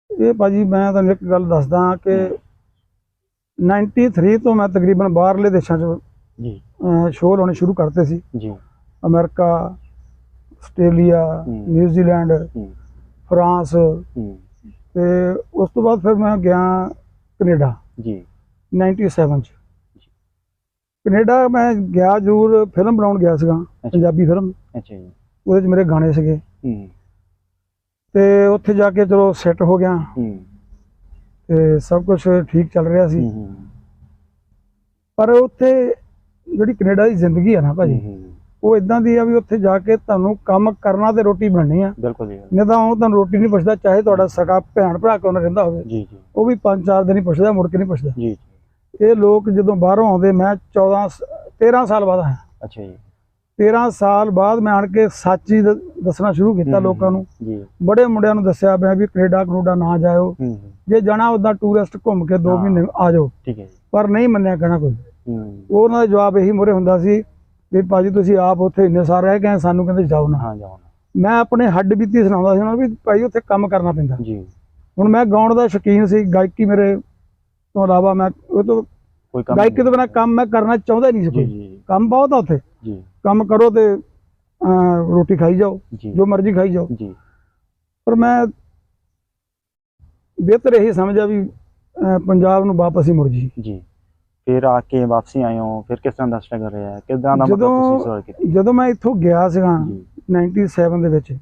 ਇਹ ਭਾਜੀ ਮੈਂ ਤੁਹਾਨੂੰ ਇੱਕ ਗੱਲ ਦੱਸਦਾ ਕਿ 93 ਤੋਂ ਮੈਂ ਤਕਰੀਬਨ ਬਾਹਰਲੇ ਦੇਸ਼ਾਂ 'ਚ ਜੀ। ਸ਼ੋਅ ਲਾਉਣੇ ਸ਼ੁਰੂ ਕਰਤੇ ਸੀ। ਜੀ। America Australia. ਨਿਊਜ਼ੀਲੈਂਡ ਫਰਾਂਸ ਤੇ ਉਸ ਤੋਂ ਬਾਅਦ ਫਿਰ ਮੈਂ ਗਿਆ ਕੈਨੇਡਾ। ਜੀ। 97 ਚ। ਕੈਨੇਡਾ ਮੈਂ ਗਿਆ ਜ਼ਰੂਰ ਫਿਲਮ ਬਣਾਉਣ ਗਿਆ ਸੀਗਾ ਪੰਜਾਬੀ ਫਿਲਮ। ਅੱਛਾ ਜੀ। ਉਹਦੇ 'ਚ ਮੇਰੇ ਗਾਣੇ ਸੀਗੇ। ਤੇ ਉੱਥੇ ਜਾ ਕੇ ਚਲੋ ਸੈੱਟ ਹੋ ਗਿਆ। ਤੇ ਸਭ ਕੁਝ ਠੀਕ ਚੱਲ ਰਿਹਾ ਸੀ। ਪਰ ਉੱਥੇ ਜਿਹੜੀ ਕੈਨੇਡਾ ਦੀ ਜ਼ਿੰਦਗੀ ਆ ਨਾ ਭਾਜੀ ਉਹ ਇਦਾਂ ਦੀ ਆ ਵੀ ਉੱਥੇ ਜਾ ਕੇ ਤੁਹਾਨੂੰ ਕੰਮ ਕਰਨਾ ਤੇ ਰੋਟੀ ਬਣਨੀ ਆ। ਬਿਲਕੁਲ ਜੀ। ਨਹੀਂ ਤਾਂ ਉਹ ਤੁਹਾਨੂੰ ਰੋਟੀ ਨਹੀਂ ਪੁੱਛਦਾ ਚਾਹੇ ਤੁਹਾਡਾ ਸਕਾ ਭੈਣ ਭਰਾ ਕਿਉਂ ਨਾ ਰਹਿੰਦਾ ਹੋਵੇ। ਜੀ ਜੀ। ਉਹ ਵੀ 5-4 ਦਿਨ ਹੀ ਪੁੱਛਦਾ ਮੁੜ ਕੇ ਨਹੀਂ ਪੁੱਛਦਾ। ਜੀ ਇਹ ਲੋਕ ਜਦੋਂ ਬਾਹਰੋਂ ਆਉਂਦੇ ਮੈਂ 14 ਸ- 13 ਸਾਲ ਬਾਅਦ ਆਇਆ। ਅੱਛਾ ਜੀ। 13 ਸਾਲ ਬਾਅਦ ਮੈਂ ਆਣ ਕੇ ਸੱਚ ਹੀ ਦੱਸਣਾ ਸ਼ੁਰੂ ਕੀਤਾ ਲੋਕਾਂ ਨੂੰ। ਜੀ। ਬੜੇ ਮੁੰਡਿਆਂ ਨੂੰ ਦੱਸਿਆ ਮੈਂ ਵੀ ਕੈਨੇਡਾ ਕਨੂਡਾ ਨਾ ਜਾਇਓ। ਜੇ ਜਾਣਾ ਉਦਾਂ ਟੂਰਿਸਟ ਘੁੰਮ ਕੇ 2 ਹਾਂ। ਮਹੀਨੇ ਆ ਜਾਓ। ਠੀਕ ਹੈ ਜੀ। ਪਰ ਨਹੀਂ ਮੰਨਿਆ ਕਹਿਣਾ ਕੋਈ। ਉਹਨਾਂ ਦਾ ਜਵਾਬ ਇਹੀ ਮੁਰੇ ਹੁੰਦਾ ਸੀ ਵੀ ਭਾਜੀ ਤੁਸੀਂ ਆਪ ਉੱਥੇ ਇੰਨੇ ਸਾਲ ਰਹਿ ਗਏ ਸਾਨੂੰ ਕਹਿੰਦੇ ਜਾਓ ਨਾ। ਹਾਂ ਜਾਓ ਨਾ। ਮੈਂ ਆਪਣੇ ਹੱਡ ਬੀਤੀ ਸੁਣਾਉਂਦਾ ਸੀ ਉਹਨਾਂ ਨੂੰ ਵੀ ਭਾਈ ਉੱਥੇ ਕੰਮ ਕਰਨਾ ਪੈਂਦਾ। ਜੀ। ਹੁਣ ਮੈਂ ਗਾਉਣ ਦਾ ਸ਼ੌਕੀਨ ਸੀ ਗਾਇਕੀ ਮੇਰੇ ਤੋਂ ਇਲਾਵਾ ਮੈਂ ਉਹ ਤੋਂ ਕੋਈ ਕੰਮ ਗਾਇਕੀ ਤੋਂ ਬਿਨਾਂ ਕੰਮ ਮੈਂ ਕਰਨਾ ਚਾਹੁੰਦਾ ਨਹੀਂ ਸੀ ਕੋਈ। ਕੰਮ ਬਹੁਤ ਆ ਉੱਥੇ। ਜੀ। ਕੰਮ ਕਰੋ ਤੇ ਰੋਟੀ ਖਾਈ ਜਾਓ ਜੀ। ਮਰਜ਼ੀ ਖਾਈ ਜਾਓ। ਜੀ। ਪਰ ਮੈਂ ਬਿਹਤਰ ਇਹੀ ਸਮਝਿਆ ਵੀ ਪੰਜਾਬ ਨੂੰ ਵਾਪਸ ਹੀ ਮੁੜ ਜੀ ਜੀ। ਫਿਰ ਆ ਕੇ ਵਾਪਸੀ ਆਏ ਹੋ ਫਿਰ ਕਿਸ ਤਰ੍ਹਾਂ ਦਾ ਸਟਰਗਲ ਰਿਹਾ? ਹੈ? ਕਿੱਦਾਂ ਦਾ ਮਤਲਬ ਤੁਸੀਂ ਸਵਾਲ ਕੀਤੀ? ਜਦੋਂ ਮੈਂ ਇੱਥੋਂ ਗਿਆ ਸੀਗਾ ਜੀ। 97 ਦੇ ਵਿੱਚ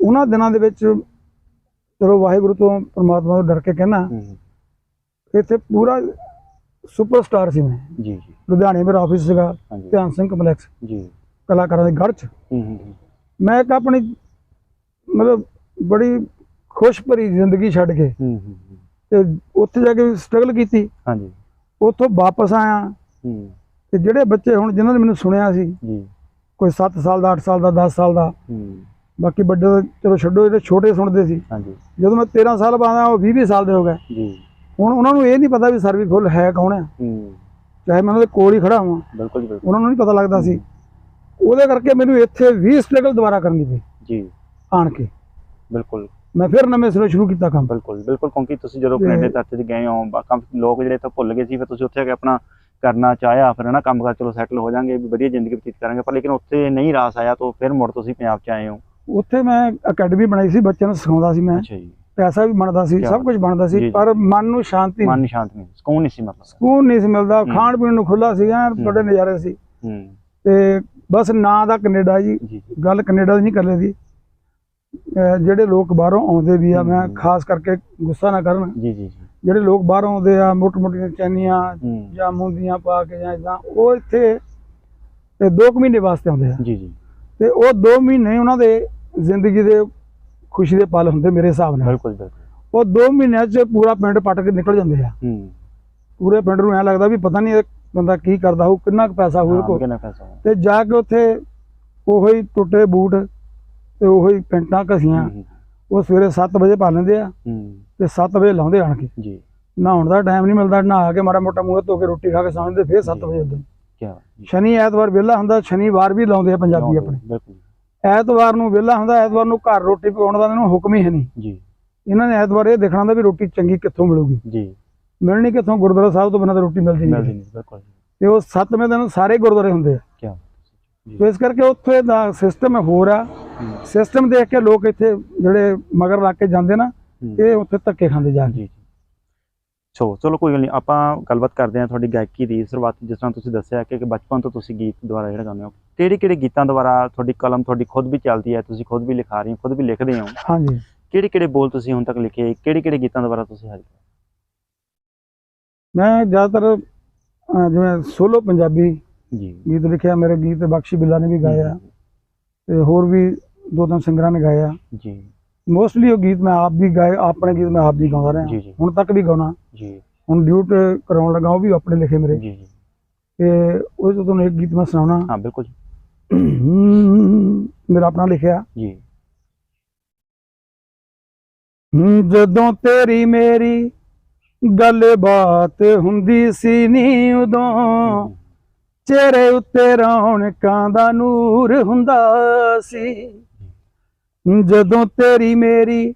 ਉਹਨਾਂ ਦਿਨਾਂ ਦੇ ਵਿੱਚ ਚਲੋ ਵਾਹਿਗੁਰੂ ਤੋਂ ਪ੍ਰਮਾਤਮਾ ਤੋਂ ਡਰ ਕੇ ਕਹਿਣਾ ਇੱਥੇ ਪੂਰਾ ਸੁਪਰਸਟਾਰ ਸੀ ਮੈਂ। ਜੀ ਜੀ। ਲੁਧਿਆਣੇ ਮੇਰਾ ਆਫਿਸ ਸੀਗਾ ਧਿਆਨ ਸਿੰਘ ਕੰਪਲੈਕਸ ਜੀ। ਕਲਾਕਾਰਾਂ ਦੇ ਗੜ੍ਹ 'ਚ। ਮੈਂ ਇੱਕ ਆਪਣੀ ਮਤਲਬ ਬੜੀ ਖੁਸ਼ ਭਰੀ ਜ਼ਿੰਦਗੀ ਛੱਡ ਕੇ ਤੇ ਉੱਥੇ ਜਾ ਕੇ ਸਟਰਗਲ ਕੀਤੀ। ਹਾਂਜੀ। ਉੱਥੋਂ ਵਾਪਸ ਆਇਆ। ਤੇ ਜਿਹੜੇ ਬੱਚੇ ਹੁਣ ਜਿਨ੍ਹਾਂ ਨੇ ਮੈਨੂੰ ਸੁਣਿਆ ਸੀ ਕੋਈ 7 ਸਾਲ ਦਾ 8 ਸਾਲ ਦਾ 10 ਸਾਲ ਦਾ। ਬਾਕੀ ਵੱਡੇ ਚਲੋ ਛੱਡੋ ਜਿਹੜੇ ਛੋਟੇ ਸੁਣਦੇ ਸੀ। ਜਦੋਂ ਮੈਂ 13 ਸਾਲ ਬਾਅਦ ਆਇਆ ਉਹ 20 20 ਸਾਲ ਦੇ ਹੋ ਗਏ। ਹੁਣ ਉਹਨਾਂ ਨੂੰ ਇਹ ਨਹੀਂ ਪਤਾ ਵੀ ਸਰਵੀ ਫੁੱਲ ਹੈ ਕੌਣ ਹੈ। ਚਾਹੇ ਮੈਂ ਉਹਨਾਂ ਦੇ ਕੋਲ ਹੀ ਖੜਾ ਹਾਂ ਬਿਲਕੁਲ ਜੀ ਬਿਲਕੁਲ। ਉਹਨਾਂ ਨੂੰ ਨਹੀਂ ਪਤਾ ਲੱਗਦਾ ਸੀ। ਉਹਦੇ ਕਰਕੇ ਮੈਨੂੰ ਇੱਥੇ ਵੀ ਸਟਰਗਲ ਦੁਬਾਰਾ ਕਰਨੀ ਪਈ ਜੀ। ਆਣ ਕੇ। ਬਿਲਕੁਲ। ਮੈਂ ਫਿਰ ਨਵੇਂ ਸਿਰੋਂ ਸ਼ੁਰੂ ਕੀਤਾ ਕੰਮ। ਬਿਲਕੁਲ ਬਿਲਕੁਲ ਕਿਉਂਕਿ ਤੁਸੀਂ ਜਦੋਂ ਤੇ- ਕੈਨੇਡਾ ਧਰਤੀ 'ਚ ਗਏ ਹੋ ਬਾ- ਕਾਫੀ ਲੋਕ ਜਿਹੜੇ ਇੱਥੋਂ ਭੁੱਲ ਗਏ ਸੀ ਫਿਰ ਤੁਸੀਂ ਉੱਥੇ ਆ ਕੇ ਆਪਣਾ ਕਰਨਾ ਚਾਹਿਆ ਫਿਰ ਨਾ ਕੰਮ ਕਰ ਚਲੋ ਸੈਟਲ ਹੋ ਜਾਾਂਗੇ ਵੀ ਵਧੀਆ ਜ਼ਿੰਦਗੀ ਬਤੀਤ ਕਰਾਂਗੇ ਪਰ ਲੇਕਿਨ ਉੱਥੇ ਨਹੀਂ ਰਾਸ ਆਇਆ ਤਾਂ ਫਿਰ ਮੁੜ ਤੁਸੀਂ ਪੰਜਾਬ 'ਚ ਆਏ ਹੋ। ਉੱਥੇ ਮੈਂ ਅਕੈਡਮੀ ਬਣਾਈ ਸੀ ਬੱਚਿਆਂ ਨੂੰ ਸਿਖਾਉਂਦਾ ਸੀ ਮੈਂ। ਅੱਛਾ ਜੀ। ਪੈਸਾ ਵੀ ਬਣਦਾ ਸੀ ਸਭ ਕੁਝ ਬਣਦਾ ਸੀ। ਪਰ ਮਨ ਨੂੰ ਸ਼ਾਂਤੀ ਮਨ ਨਹੀਂ ਸ਼ਾਂਤ ਨਹੀਂ ਸਕੂਨ ਨਹੀਂ ਸੀ ਮਤਲਬ ਸਕੂਨ ਨਹੀਂ ਸੀ ਮਿਲਦਾ। ਖਾਣ ਪੀਣ ਨੂੰ ਖੁੱਲਾ ਸੀ ਐਨ ਬੜੇ ਨਜ਼ਾਰੇ ਸੀ। ਤੇ ਬਸ ਨਾਂ ਦਾ ਕੈਨੇਡਾ ਜੀ ਗੱਲ ਕੈਨੇਡਾ ਦੀ ਨਹੀਂ ਕਰ ਅਹ ਜਿਹੜੇ ਲੋਕ ਬਾਹਰੋਂ ਆਉਂਦੇ ਵੀ ਆ ਮੈਂ। ਖਾਸ ਕਰਕੇ ਗੁੱਸਾ ਨਾ ਕਰਨ। ਜੀ ਜੀ ਜਿਹੜੇ ਲੋਕ ਬਾਹਰੋਂ ਆਉਂਦੇ ਆ ਮੋਟ ਮੋਟੀਆਂ ਚੈਨੀਆਂ ਜਾਂ ਮੁੰਦੀਆਂ ਪਾ ਕੇ ਜਾਂ ਇਦਾਂ ਉਹ ਇੱਥੇ ਤੇ 2 ਮਹੀਨੇ ਵਾਸਤੇ ਆਉਂਦੇ ਆ। ਜੀ ਜੀ। ਤੇ ਉਹ 2 ਮਹੀਨੇ ਉਹਨਾਂ ਦੇ ਜ਼ਿੰਦਗੀ ਦੇ ਖੁਸ਼ੀ ਦੇ ਪਲ ਹੁੰਦੇ ਮੇਰੇ ਹਿਸਾਬ ਨਾਲ। ਬਿਲਕੁਲ ਬਿਲਕੁਲ। ਉਹ 2 ਮਹੀਨਿਆਂ 'ਚ ਪੂਰਾ ਪਿੰਡ ਪੱਟ ਕੇ ਨਿਕਲ ਜਾਂਦੇ ਆ। ਪੂਰੇ ਪਿੰਡ ਨੂੰ ਐ ਲੱਗਦਾ ਵੀ ਪਤਾ ਨਹੀਂ ਇਹ ਬੰਦਾ ਕੀ ਕਰਦਾ ਹੋਊ ਕਿੰਨਾ ਕੁ ਪੈਸਾ ਹੋਊ ਹੋਇਆ? ਤੇ ਜਾ ਕੇ ਉੱਥੇ ਉਹੀ ਟੁੱਟੇ ਬੂਟ ਤੇ ਉਹੀ ਪੈਂਟਾਂ ਘਸੀਆਂ। ਹੂੰ, ਉਹ ਸਵੇਰੇ 7 ਵਜੇ ਪਾ ਲੈਂਦੇ ਆ ਹੂੰ। ਤੇ 7 ਵਜੇ ਲਾਉਂਦੇ ਆਣ ਕੇ। ਜੀ। ਨਹਾਉਣ ਦਾ ਟਾਈਮ ਨਹੀਂ ਮਿਲਦਾ ਨਹਾ ਕੇ ਮਾੜਾ ਮੋਟਾ ਮੂੰਹ ਧੋ ਕੇ ਰੋਟੀ ਖਾ ਕੇ ਸੌਂਦੇ ਫੇਰ 7 ਵਜੇ ਉੱਧਰ। ਕੀ ਸ਼ਨੀ ਐਤਵਾਰ ਵਿਹਲਾ ਹੁੰਦਾ ਸ਼ਨੀਵਾਰ ਵੀ ਲਾਉਂਦੇ ਆ ਪੰਜਾਬੀ ਆਪਣੇ। ਬਿਲਕੁਲ। ਐਤਵਾਰ ਨੂੰ ਵਿਹਲਾ ਹੁੰਦਾ ਐਤਵਾਰ ਨੂੰ ਘਰ ਰੋਟੀ ਪਕਾਉਣ ਦਾ ਇਹਨਾਂ ਹੁਕਮ ਹੀ ਹੈ ਨਹੀਂ। ਜੀ। ਇਹਨਾਂ ਨੇ ਐਤਵਾਰ ਇਹ ਦੇਖਣਾ ਹੁੰਦਾ ਵੀ ਰੋਟੀ ਚੰਗੀ ਕਿੱਥੋਂ ਮਿਲੂਗੀ। ਜੀ। ਮਿਲਣੀ ਕਿੱਥੋਂ? ਗੁਰਦੁਆਰਾ ਸਾਹਿਬ ਤੋਂ ਬਿਨਾਂ ਤਾਂ ਰੋਟੀ ਮਿਲਦੀ ਮਿਲਦੀ ਨਹੀਂ ਨਹੀਂ ਬਿਲਕੁਲ ਤੇ ਉਹ ਸੱਤਵੇਂ ਦਿਨ ਸਾਰੇ ਗੁਰਦੁਆਰੇ ਹੁੰਦੇ ਆ। ਕੀ ਤੇ ਇਸ ਕਰਕੇ ਉੱਥੇ ਦਾ ਸਿਸਟਮ ਹੋਰ ਆ। ਸਿਸਟਮ ਦੇਖ ਕੇ ਲੋਕ ਇੱਥੇ ਜਿਹੜੇ ਮਗਰ ਲੱਗ ਕੇ ਜਾਂਦੇ ਨਾ। ਇਹ ਉੱਥੇ ਧੱਕੇ ਖਾਂਦੇ ਜਾ ਕੇ ਸੋ ਚਲੋ ਕੋਈ ਗੱਲ ਨਹੀਂ ਆਪਾਂ ਗੱਲਬਾਤ ਕਰਦੇ ਹਾਂ ਤੁਹਾਡੀ ਗਾਇਕੀ ਦੀ ਸ਼ੁਰੂਆਤ ਜਿਸ ਤਰ੍ਹਾਂ ਤੁਸੀਂ ਦੱਸਿਆ ਕਿ ਬਚਪਨ ਤੋਂ ਤੁਸੀਂ ਗੀਤ ਦੁਆਰਾ ਜਿਹੜਾ ਗਾਉਂਦੇ ਹੋ। ਕਿਹੜੇ ਕਿਹੜੇ ਗੀਤਾਂ ਦੁਆਰਾ ਤੁਹਾਡੀ ਕਲਮ ਤੁਹਾਡੀ ਖੁਦ ਵੀ ਚੱਲਦੀ ਹੈ ਤੁਸੀਂ ਖੁਦ ਵੀ ਲਿਖਾ ਰਹੇ ਹੋ ਖੁਦ ਵੀ ਲਿਖਦੇ ਹੋ? ਹਾਂਜੀ। ਕਿਹੜੇ ਕਿਹੜੇ ਬੋਲ ਤੁਸੀਂ ਹੁਣ ਤੱਕ ਲਿਖੇ ਕਿਹੜੇ ਕਿਹੜੇ ਗੀਤਾਂ ਦੁਆਰਾ ਤੁਸੀਂ ਹੱਲ ਮੈਂ ਜ਼ਿਆਦਾਤਰ ਜਿਵੇਂ ਸੋਲੋ ਪੰਜਾਬੀ ਜੀ। ਗੀਤ ਲਿਖਿਆ ਮੇਰੇ ਗੀਤ ਬਖਸ਼ੀ ਬਿੱਲਾ ਨੇ ਵੀ ਗਾਇਆ ਤੇ ਹੋਰ ਵੀ ਦੋ ਤਿੰਨ ਸਿੰਗਰਾਂ ਨੇ ਗਾਇਆ ਜੀ। ਮੋਸਟਲੀ ਉਹ ਗੀਤ ਮੈਂ ਆਪ ਵੀ ਗਾਏ ਆਪਣੇ ਗੀਤ ਮੈਂ ਆਪ ਵੀ ਗਾਉਂਦਾ ਰਿਹਾ। ਹੁਣ ਤੱਕ ਵੀ ਗਾਉਣਾ। ਜੀ। ਹੁਣ ਡਿਊਟ ਕਰਾਉਣ ਲੱਗਾ ਉਹ ਵੀ ਆਪਣੇ ਲਿਖੇ ਮੇਰੇ। ਜੀ ਜੀ। ਤੇ ਉਹ 'ਚੋਂ ਤੁਹਾਨੂੰ ਇੱਕ ਗੀਤ ਮੈਂ ਸੁਣਾਉਣਾ। ਹਾਂ ਬਿਲਕੁਲ ਜੀ, ਮੇਰਾ ਆਪਣਾ ਲਿਖਿਆ। ਜੀ। ਜਦੋਂ ਤੇਰੀ ਮੇਰੀ ਗੱਲਬਾਤ ਹੁੰਦੀ ਸੀ ਨੀ ਉਦੋਂ ਚਿਹਰੇ ਉੱਤੇ ਰੌਣਕਾਂ ਦਾ ਨੂਰ ਹੁੰਦਾ ਸੀ। ਜਦੋਂ ਤੇਰੀ ਮੇਰੀ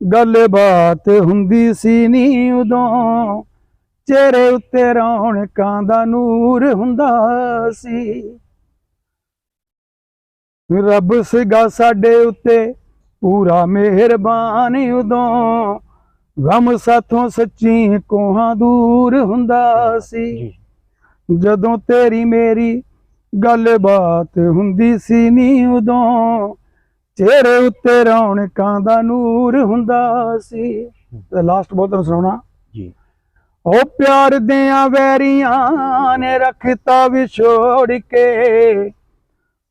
ਗੱਲਬਾਤ ਹੁੰਦੀ ਸੀ ਨੀ ਉਦੋਂ, ਚਿਹਰੇ ਉੱਤੇ ਰੌਣਕਾਂ ਦਾ ਨੂਰ ਹੁੰਦਾ ਸੀ। ਰੱਬ ਸੀਗਾ ਸਾਡੇ ਉੱਤੇ ਪੂਰਾ ਮਿਹਰਬਾਨ ਉਦੋਂ, ਗਮ ਸਾਥੋਂ ਸੱਚੀ ਕੋਹਾਂ ਦੂਰ ਹੁੰਦਾ ਸੀ। ਜਦੋਂ ਤੇਰੀ ਮੇਰੀ ਗੱਲਬਾਤ ਹੁੰਦੀ ਸੀ ਨੀ ਉਦੋਂ ਚਿਹਰੇ ਉੱਤੇ ਰੌਣਕਾਂ ਦਾ ਨੂਰ ਹੁੰਦਾ ਸੀ। ਲਾਸਟ ਬਹੁਤ ਤੁਹਾਨੂੰ ਸੁਣਾਉਣਾ। ਜੀ। ਉਹ ਪਿਆਰ ਦਿਆਂ ਵੈਰੀਆਂ ਨੇ ਰੱਖਤਾ ਵਿਛੋੜ ਕੇ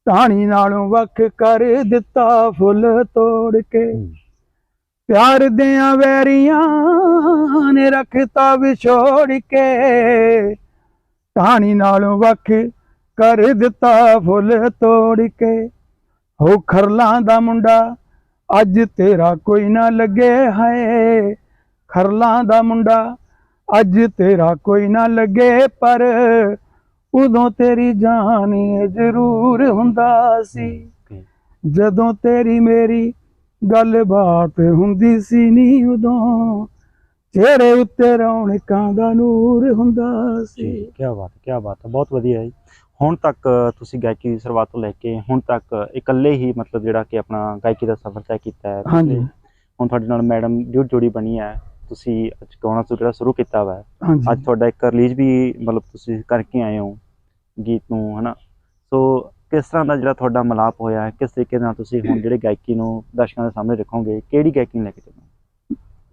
ਟਾਣੀ ਨਾਲੋਂ ਵੱਖ ਕਰ ਦਿੱਤਾ ਫੁੱਲ ਤੋੜ ਕੇ। ਪਿਆਰ ਦਿਆਂ ਵੈਰੀਆਂ ਨੇ ਰੱਖਤਾ ਵਿਛੋੜ ਕੇ ਟਾਣੀ ਨਾਲੋਂ ਵੱਖ ਕਰ ਦਿੱਤਾ ਫੁੱਲ ਤੋੜ ਕੇ। ਹੋ ਖਰਲਾਂ ਦਾ ਮੁੰਡਾ ਅੱਜ ਤੇਰਾ ਕੋਈ ਨਾ ਲੱਗੇ ਹੈ ਖਰਲਾਂ ਦਾ ਮੁੰਡਾ ਅੱਜ ਤੇਰਾ ਕੋਈ ਨਾ ਲੱਗੇ ਪਰ ਉਦੋਂ ਤੇਰੀ ਜਾਨ ਜ਼ਰੂਰ ਹੁੰਦਾ ਸੀ। ਜਦੋਂ ਤੇਰੀ ਮੇਰੀ ਗੱਲਬਾਤ ਹੁੰਦੀ ਸੀ ਨੀ ਉਦੋਂ ਚਿਹਰੇ ਉੱਤੇ ਰੌਣਕਾਂ ਦਾ ਨੂਰ ਹੁੰਦਾ ਸੀ। ਕੀ ਬਾਤ ਕੀ ਬਾਤ ਬਹੁਤ ਵਧੀਆ ਜੀ। ਹੁਣ ਤੱਕ ਤੁਸੀਂ ਗਾਇਕੀ ਦੀ ਸ਼ੁਰੂਆਤ ਤੋਂ ਲੈ ਕੇ ਹੁਣ ਤੱਕ ਇਕੱਲੇ ਹੀ ਮਤਲਬ ਜਿਹੜਾ ਕਿ ਆਪਣਾ ਗਾਇਕੀ ਦਾ ਸਫ਼ਰ ਤੈਅ ਕੀਤਾ ਹੈ ਹਾਂਜੀ। ਹੁਣ ਤੁਹਾਡੇ ਨਾਲ ਮੈਡਮ ਡਿਊਟ ਜੋੜੀ ਬਣੀ ਹੈ ਤੁਸੀਂ ਅੱਜ ਗਾਉਣਾ ਜਿਹੜਾ ਸ਼ੁਰੂ ਕੀਤਾ ਵਾ। ਅੱਜ ਤੁਹਾਡਾ ਇੱਕ ਰਿਲੀਜ਼ ਵੀ ਮਤਲਬ ਤੁਸੀਂ ਕਰਕੇ ਆਏ ਹੋ ਗੀਤ ਨੂੰ ਹਨਾ। ਸੋ ਕਿਸ ਤਰ੍ਹਾਂ ਦਾ ਜਿਹੜਾ ਤੁਹਾਡਾ ਮਲਾਪ ਹੋਇਆ ਹੈ ਕਿਸ ਤਰੀਕੇ ਨਾਲ ਤੁਸੀਂ ਹੁਣ ਜਿਹੜੇ ਗਾਇਕੀ ਨੂੰ ਦਰਸ਼ਕਾਂ ਦੇ ਸਾਹਮਣੇ ਰੱਖੋਗੇ ਕਿਹੜੀ ਗਾਇਕੀ ਨੂੰ ਲੈ ਕੇ ਚੱਲੋਗੇ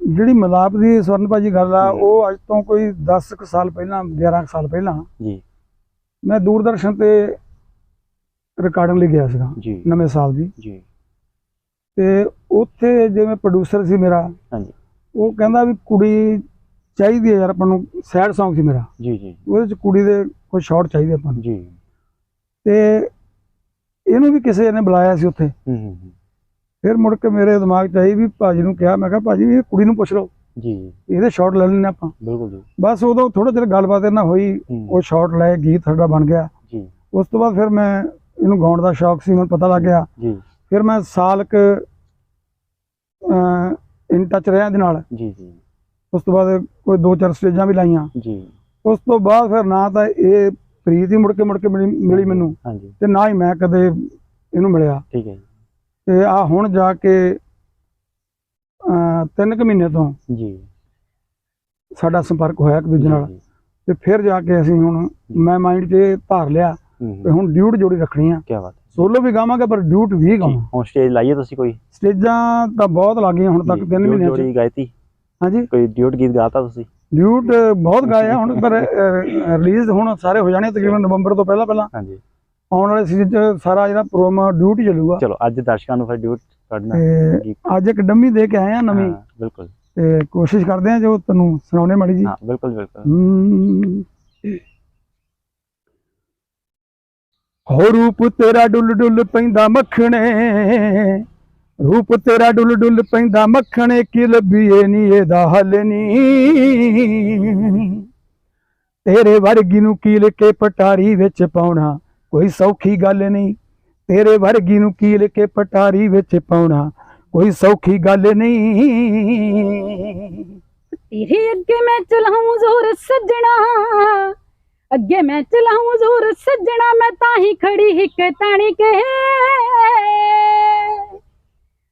ਜਿਹੜੀ ਮਲਾਪ ਦੀ ਸਵਰਨ ਭਾਜੀ ਗੱਲ ਆ। ਉਹ ਅੱਜ ਤੋਂ ਕੋਈ 10 ਕੁ ਸਾਲ ਪਹਿਲਾਂ 11 ਕੁ ਸਾਲ ਪਹਿਲਾਂ ਜੀ। ਮੈਂ ਦੂਰਦਰਸ਼ਨ ਤੇ ਰਿਕਾਰਡਿੰਗ ਲਈ ਗਿਆ ਸੀਗਾ ਨਵੇਂ ਸਾਲ ਦੀ। ਜੀ। ਤੇ ਉੱਥੇ ਜਿਵੇਂ ਪ੍ਰੋਡਿਊਸਰ ਸੀ ਮੇਰਾ ਹਾਂਜੀ। ਉਹ ਕਹਿੰਦਾ ਵੀ ਕੁੜੀ ਚਾਹੀਦੀ ਹੈ ਯਾਰ ਆਪਾਂ ਨੂੰ ਸੈਡ Song ਸੀ ਮੇਰਾ। ਜੀ ਜੀ। ਉਹਦੇ ਚ ਕੁੜੀ ਦੇ ਕੋਈ ਸ਼ਾਟ ਚਾਹੀਦੇ ਆਪਾਂ ਨੂੰ। ਜੀ। ਤੇ ਇਹਨੂੰ ਵੀ ਕਿਸੇ ਨੇ ਬੁਲਾਇਆ ਸੀ ਉੱਥੇ। ਹੂੰ ਹੂੰ, ਫਿਰ ਮੁੜ ਕੇ ਮੇਰੇ ਦਿਮਾਗ 'ਚ ਆਈ ਵੀ ਭਾਜੀ ਨੂੰ ਕਿਹਾ ਮੈਂ ਕਿਹਾ ਭਾਜੀ ਇਹ ਕੁੜੀ ਨੂੰ ਪੁੱਛ ਲਓ। ਜੀ। ਇਹਦੇ ਸ਼ਾਟ ਲੈ ਲੈਣੇ ਆਪਾਂ। ਬਿਲਕੁਲ ਜੀ। ਬਸ ਉਦੋਂ ਥੋੜਾ ਚਿਰ ਗੱਲਬਾਤ ਇਹਨਾਂ ਹੋਈ ਉਹ ਸ਼ਾਟ ਲਏ ਗੀਤ ਸਾਡਾ ਬਣ ਗਿਆ। ਜੀ। ਉਸ ਤੋਂ ਬਾਅਦ ਫਿਰ ਮੈਂ ਇਹਨੂੰ ਗਾਉਣ ਦਾ ਸ਼ੌਕ ਸੀ ਮੈਨੂੰ ਪਤਾ ਲੱਗ ਗਿਆ। ਜੀ। ਫਿਰ ਮੈਂ ਸਾਲ ਕ ਇਨ ਟੱਚ ਰਿਹਾ ਇਹਦੇ ਨਾਲ। ਜੀ ਜੀ। ਉਸ ਤੋਂ ਬਾਅਦ ਕੋਈ ਦੋ ਚਾਰ ਸਟੇਜਾਂ ਵੀ ਲਾਈਆਂ। ਜੀ। ਉਸ ਤੋਂ ਬਾਅਦ ਫਿਰ ਨਾ ਤਾਂ ਇਹ ਪ੍ਰੀਤ ਹੀ ਮੁੜ ਕੇ ਮੁੜ ਕੇ ਮਿਲੀ ਮੈਨੂੰ ਤੇ ਨਾ ਹੀ ਮੈਂ ਕਦੇ ਇਹਨੂੰ ਮਿਲਿਆ। ਠੀਕ ਹੈ ਤੇ ਆ ਹੁਣ ਜਾ ਕੇ ਤਿੰਨ ਕੁ ਮਹੀਨੇ ਤੋਂ ਜੀ। ਸਾਡਾ ਸੰਪਰਕ ਹੋਇਆ ਇੱਕ ਦੂਜੇ ਨਾਲ। ਤੇ ਫਿਰ ਜਾ ਕੇ ਅਸੀਂ ਹੁਣ ਮੈਂ ਮਾਈਂਡ 'ਚ ਧਾਰ ਲਿਆ ਤੇ ਹੁਣ ਡਿਊਟ ਜੋੜੀ ਰੱਖਣੀ ਆ। ਕੀ ਬਾਤ ਸੋਲੋ ਵੀ ਗਾਵਾਂਗੇ ਪਰ ਡਿਊਟ ਵੀ ਗਾਵਾਂ। ਹੁਣ ਸਟੇਜ ਲਾਈਏ ਤੁਸੀਂ ਕੋਈ? ਸਟੇਜਾਂ ਤਾਂ ਬਹੁਤ ਲੱਗੀਆਂ ਹੁਣ ਤੱਕ ਤਿੰਨ 'ਚ ਜੋੜੀ ਗਾਇਤੀ। ਹਾਂਜੀ। ਕੋਈ ਡਿਊਟ ਗੀਤ ਗਾਤਾ ਤੁਸੀਂ? ਡਿਊਟ ਬਹੁਤ ਗਾਏ ਆ ਹੁਣ ਪਰ ਰਿਲੀਜ਼ ਹੁਣ ਸਾਰੇ ਹੋ ਜਾਣੇ ਤਕਰੀਬਨ ਨਵੰਬਰ ਤੋਂ ਪਹਿਲਾਂ ਪਹਿਲਾਂ ਹਾਂਜੀ। ਆਉਣ ਵਾਲੇ ਸੀਜ਼ਨ 'ਚ ਸਾਰਾ ਜਿਹੜਾ ਪ੍ਰੋਗਰਾਮ ਡਿਊਟ ਚੱਲੂਗਾ। ਚਲੋ ਅੱਜ ਦਰਸ਼ਕਾਂ ਨੂੰ ਫਿਰ ਡਿਊਟ ਕੱਢਣਾ ਤੇ ਅੱਜ ਇੱਕ ਡੰਮੀ ਦੇ ਕੇ ਆਏ ਆ ਨਵੀਂ। ਬਿਲਕੁਲ। ਤੇ ਕੋਸ਼ਿਸ਼ ਕਰਦੇ ਆ ਜੋ ਤੈਨੂੰ ਸੁਣਾਉਣੇ ਮਾੜੀ ਜੀ। ਹਾਂ ਬਿਲਕੁਲ ਬਿਲਕੁਲ। ਹੋ। ਰੂਪ ਤੇਰਾ ਡੁੱਲ ਡੁੱਲ ਪੈਂਦਾ ਮੱਖਣੇ। ਰੂਪ ਤੇਰਾ ਡੁੱਲ ਡੁੱਲ ਪੈਂਦਾ ਮੱਖਣੇ ਕੀ ਲੱਭੀਏ ਨੀ ਇਹਦਾ ਹੱਲ ਨੀ। ਤੇਰੇ ਵਰਗੀ ਨੂੰ ਕੀਲ ਕੇ ਪਟਾਰੀ ਵਿੱਚ ਪਾਉਣਾ। ਕੋਈ ਸੌਖੀ ਗੱਲ ਨਹੀਂ ਤੇਰੇ ਵਰਗੀ ਨੂੰ ਕੀਲ ਕੇ ਪਟਾਰੀ ਵਿੱਚ ਪਾਉਣਾ ਕੋਈ ਸੌਖੀ ਗੱਲ ਨਹੀਂ। ਤੇਰੇ ਅੱਗੇ ਮੈਂ ਚਲਾਉਂ ਜ਼ੋਰ ਸੱਜਣਾ ਅੱਗੇ ਮੈਂ ਚਲਾਉਂ ਜ਼ੋਰ ਸੱਜਣਾ ਮੈਂ ਤਾਂ ਹੀ ਖੜੀ ਹਿੱਕ ਤਾਣੀ ਕੇ।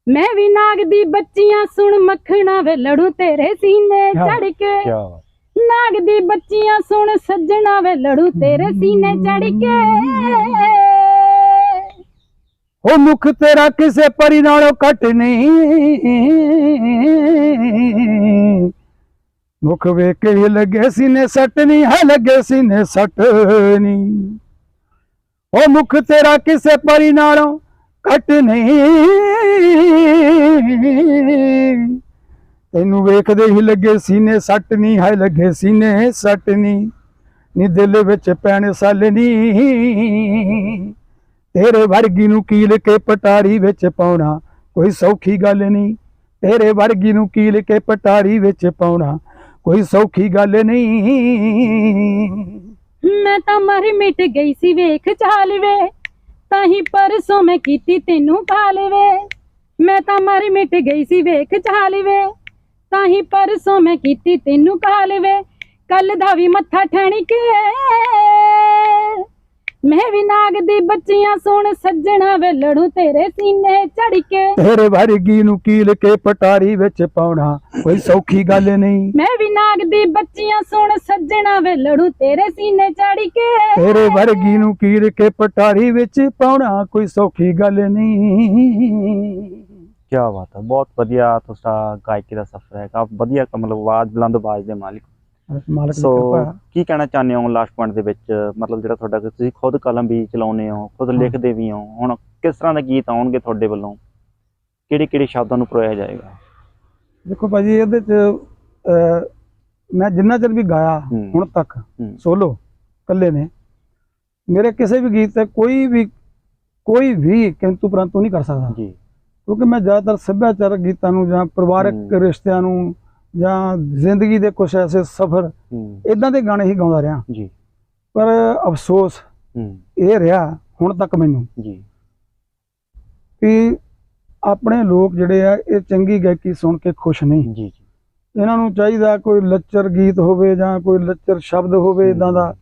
ਮੈਂ ਵੀ ਨਾਗ ਦੀ ਬੱਚੀਆਂ ਸੁਣ ਮੱਖਣਾ ਵੇ ਲੜੂ ਤੇਰੇ ਸੀਨੇ ਚੜ ਕੇ। ਕੀ ਬਾਤ। ਨਾਗ ਦੀ ਬੱਚੀਆਂ ਸੁਣ ਸੱਜਣਾ ਵੇ ਲੜੂ ਤੇਰੇ ਸੀਨੇ ਚੜ ਕੇ। ਉਹ ਮੁਖ ਤੇਰਾ ਕਿਸੇ ਪਰੀ ਨਾਲੋਂ ਘੱਟ ਨਹੀਂ। ਮੁਖ ਵੇਖ ਕੇ ਹੀ ਲੱਗੇ ਸੀਨੇ ਸੱਟ ਨਹੀਂ, ਹੈ ਲੱਗੇ ਸੀਨੇ ਸੱਟ ਨਹੀਂ। ਉਹ ਮੁਖ ਤੇਰਾ ਕਿਸੇ ਪਰੀ ਨਾਲੋਂ ਘੱਟ ਨਹੀਂ। ਤੈਨੂੰ ਵੇਖਦੇ ਹੀ ਲੱਗੇ ਸੀਨੇ, ਸੱਟ ਨਹੀਂ ਹਾਏ ਲੱਗੇ ਸੀਨੇ, ਸੱਟ ਨਹੀਂ ਨੀ ਦਿਲ ਵਿੱਚ ਪੈਣ ਸੱਲ ਨਹੀਂ ਤੇਰੇ ਵਰਗੀ ਨੂੰ ਕੀਲ ਕੇ ਪਟਾਰੀ ਵਿੱਚ ਪਾਉਣਾ ਕੋਈ ਸੌਖੀ ਗੱਲ ਨਹੀਂ ਤੇਰੇ ਵਰਗੀ ਨੂੰ ਕੀਲ ਕੇ ਪਟਾਰੀ ਵਿੱਚ ਪਾਉਣਾ ਕੋਈ ਸੌਖੀ ਗੱਲ ਨਹੀਂ ਮੈਂ ਤਾਂ ਮਰ ਮਿਟ ਗਈ ਸੀ, ਵੇਖ ਚਾਲ ਵੇ। ਤਾਂ ਹੀ ਪਰਸੋਂ ਮੈਂ ਕੀਤੀ ਤੈਨੂੰ ਕਾਲ ਵੇ। ਮੈਂ ਤਾਂ ਮਰ ਮਿਟ ਗਈ ਸੀ, ਵੇਖ ਚਾਲ ਵੇ। ਤਾਂ ਹੀ ਪਰਸੋਂ ਮੈਂ ਕੀਤੀ ਤੈਨੂੰ ਕਾਲ ਵੇ। ਕੱਲ ਦਾ ਵੀ ਮੱਥਾ ਠਣ ਕੇ ਮੈਂ ਵੀ ਨਾਗ ਦੀ ਬੱਚੀਆਂ ਸੁਣ ਸੱਜਣਾ ਵੇ ਲੜੂ ਤੇਰੇ ਸੀਨੇ ਚੜ ਕੇ ਤੇਰੇ ਵਰਗੀ ਨੂੰ ਕੀਲ ਕੇ ਪਟਾਰੀ ਵਿੱਚ ਪਾਉਣਾ ਕੋਈ ਸੌਖੀ ਗੱਲ ਨਹੀਂ। ਮੈਂ ਵੀ ਨਾਗ ਦੀ ਬੱਚੀਆਂ ਸੁਣ ਸੱਜਣਾ ਵੇ ਲੜੂ ਤੇਰੇ ਸੀਨੇ ਚੜ ਕੇ ਤੇਰੇ ਵਰਗੀ ਨੂੰ ਕੀਲ ਕੇ ਪਟਾਰੀ ਵਿੱਚ ਪਾਉਣਾ ਕੋਈ ਸੌਖੀ ਗੱਲ ਨਹੀਂ। ਕੀ ਬਾਤ ਹੈ ਬਹੁਤ ਵਧੀਆ ਤੁਹਾਡਾ ਗਾਇਕੀ ਦਾ ਸਫ਼ਰ ਹੈ ਕਾਫੀ ਵਧੀਆ ਮਤਲਬ ਆਵਾਜ਼ ਬੁਲੰਦ ਆਵਾਜ਼ ਦੇ ਮਾਲਿਕ। ਮਾਲਕ ਦੀ ਸੋ ਕਿਰਪਾ। ਕੀ ਕਹਿਣਾ ਚਾਹੁੰਦੇ ਹੋ ਲਾਸਟ ਪੁਆਇੰਟ ਦੇ ਵਿੱਚ? ਮਤਲਬ ਜਿਹੜਾ ਤੁਹਾਡਾ ਤੁਸੀਂ ਖੁਦ ਕਲਮ ਵੀ ਚਲਾਉਂਦੇ ਹੋ ਖੁਦ। ਲਿਖਦੇ ਵੀ ਹੋ ਹੁਣ ਕਿਸ ਤਰ੍ਹਾਂ ਦੇ ਗੀਤ ਆਉਣਗੇ ਤੁਹਾਡੇ ਵੱਲੋਂ? ਕਿਹੜੇ ਕਿਹੜੇ ਸ਼ਬਦਾਂ ਨੂੰ ਪਰੋਇਆ ਜਾਏਗਾ? ਦੇਖੋ ਭਾਜੀ ਇਹਦੇ ਚ ਮੈਂ ਜਿੰਨਾ ਚਿਰ ਵੀ ਗਾਇਆ। ਹੁਣ ਤੱਕ। ਸੋਲੋ ਇਕੱਲੇ ਨੇ ਮੇਰੇ ਕਿਸੇ ਵੀ ਗੀਤ ਤੇ ਕੋਈ ਵੀ ਕੋਈ ਵੀ ਕਿੰਤੂ ਪਰੰਤੂ ਨਹੀਂ ਕਰ ਸਕਦਾ। ਜੀ। ਕਿਉਂਕਿ ਮੈਂ ਜ਼ਿਆਦਾਤਰ ਸੱਭਿਆਚਾਰਕ ਗੀਤਾਂ ਨੂੰ ਜਾਂ ਪਰਿਵਾਰਕ। ਰਿਸ਼ਤਿਆਂ ਨੂੰ ਜਾਂ ਜ਼ਿੰਦਗੀ ਦੇ ਕੁਝ ਐਸੇ ਸਫ਼ਰ ਇਦਾਂ ਦੇ ਗਾਣੇ ਹੀ ਗਾਉਂਦਾ ਰਿਹਾ। ਜੀ। ਪਰ ਅਫਸੋਸ ਇਹ ਰਿਹਾ ਹੁਣ ਤੱਕ ਮੈਨੂੰ ਜੀ। ਕਿ ਆਪਣੇ ਲੋਕ ਜਿਹੜੇ ਆ ਇਹ ਚੰਗੀ ਗਾਇਕੀ ਸੁਣ ਕੇ ਖੁਸ਼ ਨਹੀਂ। ਜੀ ਜੀ। ਇਹਨਾਂ ਨੂੰ ਚਾਹੀਦਾ ਕੋਈ ਲੱਚਰ ਗੀਤ ਹੋਵੇ ਜਾਂ ਕੋਈ ਲੱਚਰ ਸ਼ਬਦ ਹੋਵੇ ਇਦਾਂ ਦਾ।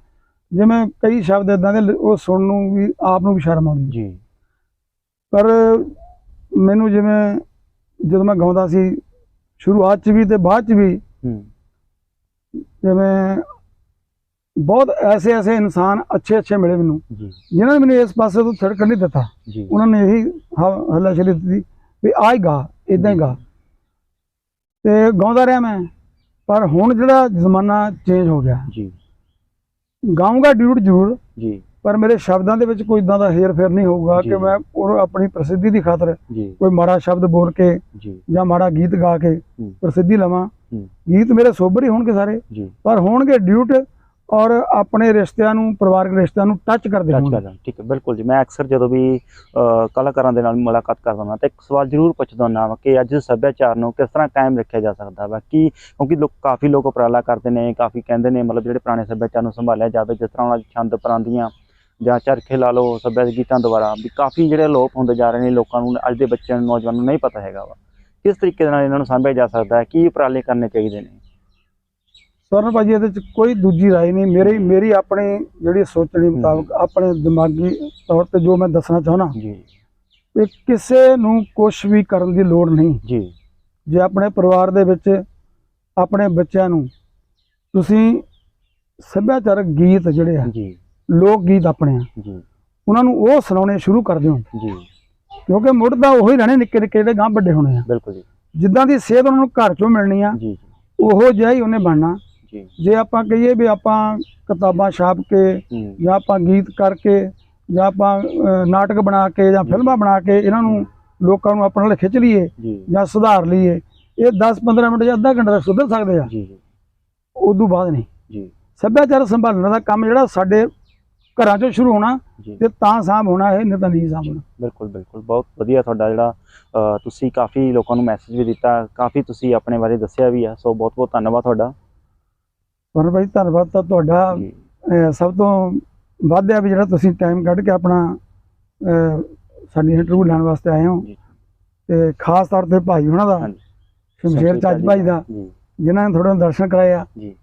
ਜਿਵੇਂ ਕਈ ਸ਼ਬਦ ਇਦਾਂ ਦੇ ਉਹ ਸੁਣਨ ਨੂੰ ਵੀ ਆਪ ਨੂੰ ਵੀ ਸ਼ਰਮ ਆਉਂਦੀ ਜੀ। ਪਰ ਮੈਨੂੰ ਜਿਵੇਂ ਜਦੋਂ ਮੈਂ ਗਾਉਂਦਾ ਸੀ ਸ਼ੁਰੂਆਤ 'ਚ ਵੀ ਤੇ ਬਾਅਦ 'ਚ ਵੀ ਜਿਵੇਂ ਬਹੁਤ ਐਸੇ ਐਸੇ ਇਨਸਾਨ ਅੱਛੇ ਅੱਛੇ ਮਿਲੇ ਮੈਨੂੰ ਜਿਨ੍ਹਾਂ ਨੇ ਮੈਨੂੰ ਇਸ ਪਾਸੇ ਤੋਂ ਛੜਕਣ ਨਹੀਂ ਦਿੱਤਾ। ਉਹਨਾਂ ਨੇ ਇਹੀ ਹੱਲਾ ਸ਼ਰੀ ਦਿੱਤੀ ਵੀ ਹੀ ਗਾ ਇਦਾਂ ਹੀ ਗਾ। ਤੇ ਗਾਉਂਦਾ ਰਿਹਾ ਮੈਂ ਪਰ ਹੁਣ ਜਿਹੜਾ ਜ਼ਮਾਨਾ ਚੇਂਜ ਹੋ ਗਿਆ। ਜੀ। ਗਾਉਂਗਾ ਡਿਊਟ ਜ਼ਰੂਰ। ਜੀ। ਪਰ ਮੇਰੇ ਸ਼ਬਦਾਂ ਦੇ ਵਿੱਚ ਕੋਈ ਇਦਾਂ ਦਾ ਹੇਰ ਫੇਰ ਨਹੀਂ ਹੋਊਗਾ। ਕਿ ਮੈਂ ਉਹ ਆਪਣੀ ਪ੍ਰਸਿੱਧੀ ਦੀ ਖਾਤਰ ਕੋਈ ਮਾੜਾ ਸ਼ਬਦ ਬੋਲ ਕੇ ਜੀ। ਮਾੜਾ ਗੀਤ ਗਾ ਕੇ। ਪ੍ਰਸਿੱਧੀ ਲਵਾਂ। ਗੀਤ ਮੇਰੇ ਸੋਬਰ ਹੀ ਹੋਣਗੇ ਸਾਰੇ। ਪਰ ਹੋਣਗੇ ਡਿਊਟ ਔਰ ਆਪਣੇ ਰਿਸ਼ਤਿਆਂ ਨੂੰ ਪਰਿਵਾਰਕ ਰਿਸ਼ਤਿਆਂ ਨੂੰ ਟੱਚ ਕਰਦੇ ਕਰਦਾ ਠੀਕ ਹੈ ਬਿਲਕੁਲ ਜੀ। ਮੈਂ ਅਕਸਰ ਜਦੋਂ ਵੀ ਕਲਾਕਾਰਾਂ ਦੇ ਨਾਲ ਮੁਲਾਕਾਤ ਕਰਦਾ ਹਾਂ ਤਾਂ ਇੱਕ ਸਵਾਲ ਜ਼ਰੂਰ ਪੁੱਛਦਾ ਹਾਂ ਕਿ ਅੱਜ ਦੇ ਸੱਭਿਆਚਾਰ ਨੂੰ ਕਿਸ ਤਰ੍ਹਾਂ ਕਾਇਮ ਰੱਖਿਆ ਜਾ ਸਕਦਾ ਵਾ? ਕਿ ਕਿਉਂਕਿ ਲੋਕ ਕਾਫੀ ਲੋਕ ਉਪਰਾਲਾ ਕਰਦੇ ਨੇ ਕਾਫੀ ਕਹਿੰਦੇ ਨੇ ਮਤਲਬ ਜਿਹੜੇ ਪੁਰਾਣੇ ਸੱਭਿਆਚਾਰ ਨੂੰ ਸੰਭਾਲਿਆ ਜਾਵੇ ਜਿਸ ਤਰ੍ਹਾਂ ਉਹਨਾਂ ਦੀ ਛੰਦ ਪਰਾਂਦੀਆਂ ਜਾਂ ਚਰਖੇ ਲਾ ਲਓ ਸੱਭਿਆ ਗੀਤਾਂ ਦੁਆਰਾ ਵੀ ਕਾਫੀ ਜਿਹੜੇ ਲੋਪ ਹੁੰਦੇ ਜਾ ਰਹੇ ਨੇ ਲੋਕਾਂ ਨੂੰ ਅੱਜ ਦੇ ਬੱਚਿਆਂ ਨੂੰ ਨੌਜਵਾਨਾਂ ਨੂੰ ਨਹੀਂ ਪਤਾ ਹੈਗਾ ਵਾ। ਕਿਸ ਤਰੀਕੇ ਦੇ ਨਾਲ ਇਹਨਾਂ ਨੂੰ ਸਾਂਭਿਆ ਜਾ ਸਕਦਾ ਹੈ? ਕੀ ਉਪਰਾਲੇ ਕਰਨੇ ਚਾਹੀਦੇ ਨੇ? ਸਵਰਨ ਭਾਜੀ ਇਹਦੇ ਚ ਕੋਈ ਦੂਜੀ ਰਾਏ ਨਹੀਂ। ਮੇਰੀ ਮੇਰੀ ਆਪਣੀ ਜਿਹੜੀ ਸੋਚਣੀ ਮੁਤਾਬਕ ਆਪਣੇ ਦਿਮਾਗੀ ਤੌਰ ਤੇ ਜੋ ਮੈਂ ਦੱਸਣਾ ਚਾਹੁੰਦਾ ਜੀ। ਕਿ ਕਿਸੇ ਨੂੰ ਕੁਝ ਵੀ ਕਰਨ ਦੀ ਲੋੜ ਨਹੀਂ। ਜੀ। ਜੇ ਆਪਣੇ ਪਰਿਵਾਰ ਦੇ ਵਿੱਚ ਆਪਣੇ ਬੱਚਿਆਂ ਨੂੰ ਤੁਸੀਂ ਸੱਭਿਆਚਾਰਕ ਗੀਤ ਜਿਹੜੇ ਆ ਜੀ। ਲੋਕ ਗੀਤ ਆਪਣੇ ਆ। ਜੀ। ਉਹਨਾਂ ਨੂੰ ਉਹ ਸੁਣਾਉਣੇ ਸ਼ੁਰੂ ਕਰ ਦਿਓ। ਜੀ। ਕਿਉਂਕਿ ਮੁੱਢ ਤਾਂ ਉਹੀ ਰਹਿਣੇ ਨਿੱਕੇ ਨਿੱਕੇ ਜਿਹੜੇ ਗਾਂ ਵੱਡੇ ਹੋਣੇ ਆ। ਬਿਲਕੁਲ ਜੀ। ਜਿੱਦਾਂ ਦੀ ਸਿਹਤ ਉਹਨਾਂ ਨੂੰ ਘਰ ਚੋਂ ਮਿਲਣੀ ਆ ਜੀ। ਉਹੋ ਜਿਹਾ ਹੀ ਉਹਨੇ ਬਣਨਾ। ਜੀ। ਜੇ ਆਪਾਂ ਕਹੀਏ ਵੀ ਆਪਾਂ ਕਿਤਾਬਾਂ ਛਾਪ ਕੇ ਜਾਂ ਆਪਾਂ ਗੀਤ ਕਰਕੇ ਜਾਂ ਆਪਾਂ ਨਾਟਕ ਬਣਾ ਕੇ ਜਾਂ ਫਿਲਮਾਂ ਬਣਾ ਕੇ ਇਹਨਾਂ ਨੂੰ ਲੋਕਾਂ ਨੂੰ ਆਪਣੇ ਨਾਲ ਖਿੱਚ ਲਈਏ ਜੀ। ਸੁਧਾਰ ਲਈਏ ਇਹ 10-15 ਮਿੰਟ ਜਾਂ ਅੱਧਾ ਘੰਟਾ ਦਾ ਸੁਧਰ ਸਕਦੇ ਆ। ਜੀ ਜੀ। ਉਦੋਂ ਬਾਅਦ ਨਹੀਂ। ਜੀ। ਸੱਭਿਆਚਾਰ ਸੰਭਾਲਣ ਦਾ ਕੰਮ ਜਿਹੜਾ ਸਾਡੇ ਘਰਾਂ 'ਚੋਂ ਸ਼ੁਰੂ ਹੋਣਾ ਜੀ। ਤੇ ਤਾਂ ਸਾਂਭ ਹੋਣਾ ਇਹ ਨਹੀਂ ਤਾਂ ਨਹੀਂ ਸਾਂਭ ਹੋਣਾ। ਬਿਲਕੁਲ ਬਿਲਕੁਲ। ਬਹੁਤ ਵਧੀਆ ਤੁਹਾਡਾ ਜਿਹੜਾ ਤੁਸੀਂ ਕਾਫੀ ਲੋਕਾਂ ਨੂੰ ਮੈਸੇਜ ਵੀ ਦਿੱਤਾ ਕਾਫੀ ਤੁਸੀਂ ਆਪਣੇ ਬਾਰੇ ਦੱਸਿਆ ਵੀ ਆ ਸੋ ਬਹੁਤ ਬਹੁਤ ਧੰਨਵਾਦ ਤੁਹਾਡਾ। ਪਰ ਭਾਈ ਧੰਨਵਾਦ ਤਾਂ ਤੁਹਾਡਾ ਸਭ ਤੋਂ ਵੱਧ ਹੈ ਵੀ ਜਿਹੜਾ ਤੁਸੀਂ ਟਾਈਮ ਕੱਢ ਕੇ ਆਪਣਾ ਸਾਡੀ ਇੰਟਰਵਿਊ ਲੈਣ ਵਾਸਤੇ ਆਏ ਹੋ। ਤੇ ਖਾਸ ਤੌਰ ਤੇ ਭਾਈ ਉਹਨਾਂ ਦਾ ਸ਼ਮਸ਼ੇਰ ਚੱਜ ਭਾਈ ਦਾ ਜਿਨ੍ਹਾਂ ਨੇ ਥੋੜੇ ਦਰਸ਼ਨ ਕਰਾਏ ਆ। ਜੀ।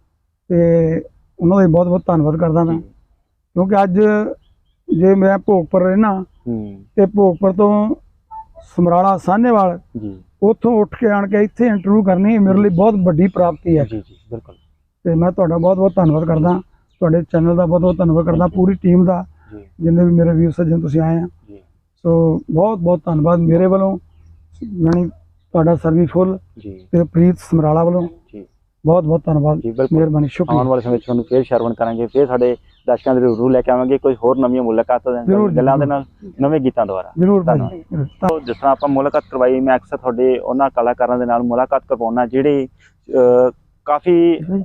ਤੇ ਉਹਨਾਂ ਦਾ ਬਹੁਤ ਬਹੁਤ ਧੰਨਵਾਦ ਕਰਦਾ ਮੈਂ। ਕਿਉਂਕਿ ਅੱਜ ਜੇ ਮੈਂ ਭੋਗਪੁਰ ਰਹਿਣਾ ਤੇ ਭੋਗਪੁਰ ਤੋਂ ਸਮਰਾਲਾ ਸਾਹਨੇਵਾਲ ਜੀ। ਉੱਥੋਂ ਉੱਠ ਕੇ ਆਣ ਕੇ ਇੱਥੇ ਇੰਟਰਵਿਊ ਕਰਨੀ ਮੇਰੇ ਲਈ ਬਹੁਤ ਵੱਡੀ ਪ੍ਰਾਪਤੀ ਹੈ। ਜੀ ਜੀ ਬਿਲਕੁਲ। ਤੇ ਮੈਂ ਤੁਹਾਡਾ ਬਹੁਤ ਬਹੁਤ ਧੰਨਵਾਦ ਕਰਦਾ। ਤੁਹਾਡੇ ਚੈਨਲ ਦਾ ਬਹੁਤ ਬਹੁਤ ਧੰਨਵਾਦ ਕਰਦਾ ਪੂਰੀ ਟੀਮ ਦਾ ਜਿੰਨੇ ਵੀ ਮੇਰੇ ਵੀਰ ਸੱਜਣ ਤੁਸੀਂ ਆਏ ਆ। ਸੋ ਬਹੁਤ ਬਹੁਤ ਧੰਨਵਾਦ ਮੇਰੇ ਵੱਲੋਂ ਯਾਨੀ ਤੁਹਾਡਾ ਸਰਵੀ ਫੁੱਲ ਤੇ ਪ੍ਰੀਤ ਸਮਰਾਲਾ ਵੱਲੋਂ। ਬਹੁਤ ਬਹੁਤ ਧੰਨਵਾਦ। ਮਿਹਰਬਾਨੀ ਆਉਣ ਸ਼ੁਕਰੀਆ ਵਾਲੇ ਸਮੇਂ 'ਚ ਤੁਹਾਨੂੰ ਫੇਰ ਸ਼ਰਵਣ ਕਰਾਂਗੇ ਫੇਰ ਸਾਡੇ ਦਰਸ਼ਕਾਂ ਦੇ ਰੂਬਰੂ ਲੈ ਕੇ ਆਵਾਂਗੇ ਕੋਈ ਹੋਰ ਨਵੀਆਂ ਮੁਲਾਕਾਤਾਂ ਦੇ ਜ਼ਰੂਰ, ਗੱਲਾਂ ਦੇ ਨਾਲ ਨਵੇਂ ਗੀਤਾਂ ਦੁਆਰਾ। ਜ਼ਰੂਰ ਧੰਨਵਾਦ। ਜਿਸ ਤਰ੍ਹਾਂ ਆਪਾਂ ਮੁਲਾਕਾਤ ਕਰਵਾਈ ਮੈਂ ਅਕਸਰ ਤੁਹਾਡੇ ਉਹਨਾਂ ਕਲਾਕਾਰਾਂ ਦੇ ਨਾਲ ਮੁਲਾਕਾਤ ਕਰਵਾਉਣਾ ਜਿਹੜੇ ਕਾਫੀ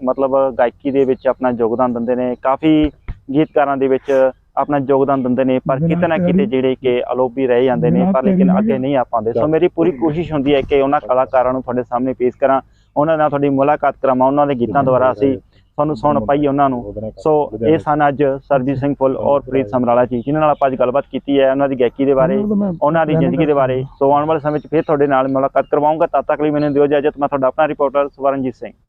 ਮਤਲਬ ਗਾਇਕੀ ਦੇ ਵਿੱਚ ਆਪਣਾ ਯੋਗਦਾਨ ਦਿੰਦੇ ਨੇ ਕਾਫੀ ਗੀਤਕਾਰਾਂ ਦੇ ਵਿੱਚ ਆਪਣਾ ਯੋਗਦਾਨ ਦਿੰਦੇ ਨੇ ਪਰ ਕਿਤੇ ਨਾ ਕਿਤੇ ਜਿਹੜੇ ਕਿ ਅਲੋਪੀ ਰਹਿ ਜਾਂਦੇ ਨੇ ਪਰ ਲੇਕਿਨ ਅੱਗੇ ਨਹੀਂ ਆ ਪਾਉਂਦੇ। ਸੋ ਮੇਰੀ ਪੂਰੀ ਕੋਸ਼ਿਸ਼ ਹੁੰਦੀ ਹੈ ਕਿ ਉਹਨਾਂ ਕਲਾਕਾਰਾਂ ਨੂੰ ਤੁਹਾਡੇ ਸਾਹਮਣੇ ਪੇਸ਼ ਕਰਾਂ ਉਹਨਾਂ ਨਾਲ ਤੁਹਾਡੀ ਮੁਲਾਕਾਤ ਕਰਾਵਾਂ ਉਹਨਾਂ ਦੇ ਗੀਤਾਂ ਦੁਆਰਾ ਅਸੀਂ ਤੁਹਾਨੂੰ ਸੁਣ ਪਾਈਏ ਉਹਨਾਂ ਨੂੰ। ਸੋ ਇਹ ਸਨ ਅੱਜ ਸਰਜੀਤ ਸਿੰਘ ਫੁੱਲ ਔਰ ਪ੍ਰੀਤ ਸਮਰਾਲਾ ਜੀ ਜਿਨ੍ਹਾਂ ਨਾਲ ਆਪਾਂ ਅੱਜ ਗੱਲਬਾਤ ਕੀਤੀ ਹੈ ਉਹਨਾਂ ਦੀ ਗਾਇਕੀ ਦੇ ਬਾਰੇ ਉਹਨਾਂ ਦੀ ਜ਼ਿੰਦਗੀ ਦੇ ਬਾਰੇ। ਸੋ ਆਉਣ ਵਾਲੇ ਸਮੇਂ 'ਚ ਫਿਰ ਤੁਹਾਡੇ ਨਾਲ ਮੁਲਾਕਾਤ ਕਰਵਾਉਂਗਾ। ਤਦ ਤੱਕ ਲਈ ਮੈਨੂੰ ਦਿਓ ਇਜਾਜ਼ਤ। ਮੈਂ ਤੁਹਾਡਾ ਆਪਣਾ ਰਿਪੋਰਟਰ ਸਵਰਨਜੀਤ ਸਿੰਘ।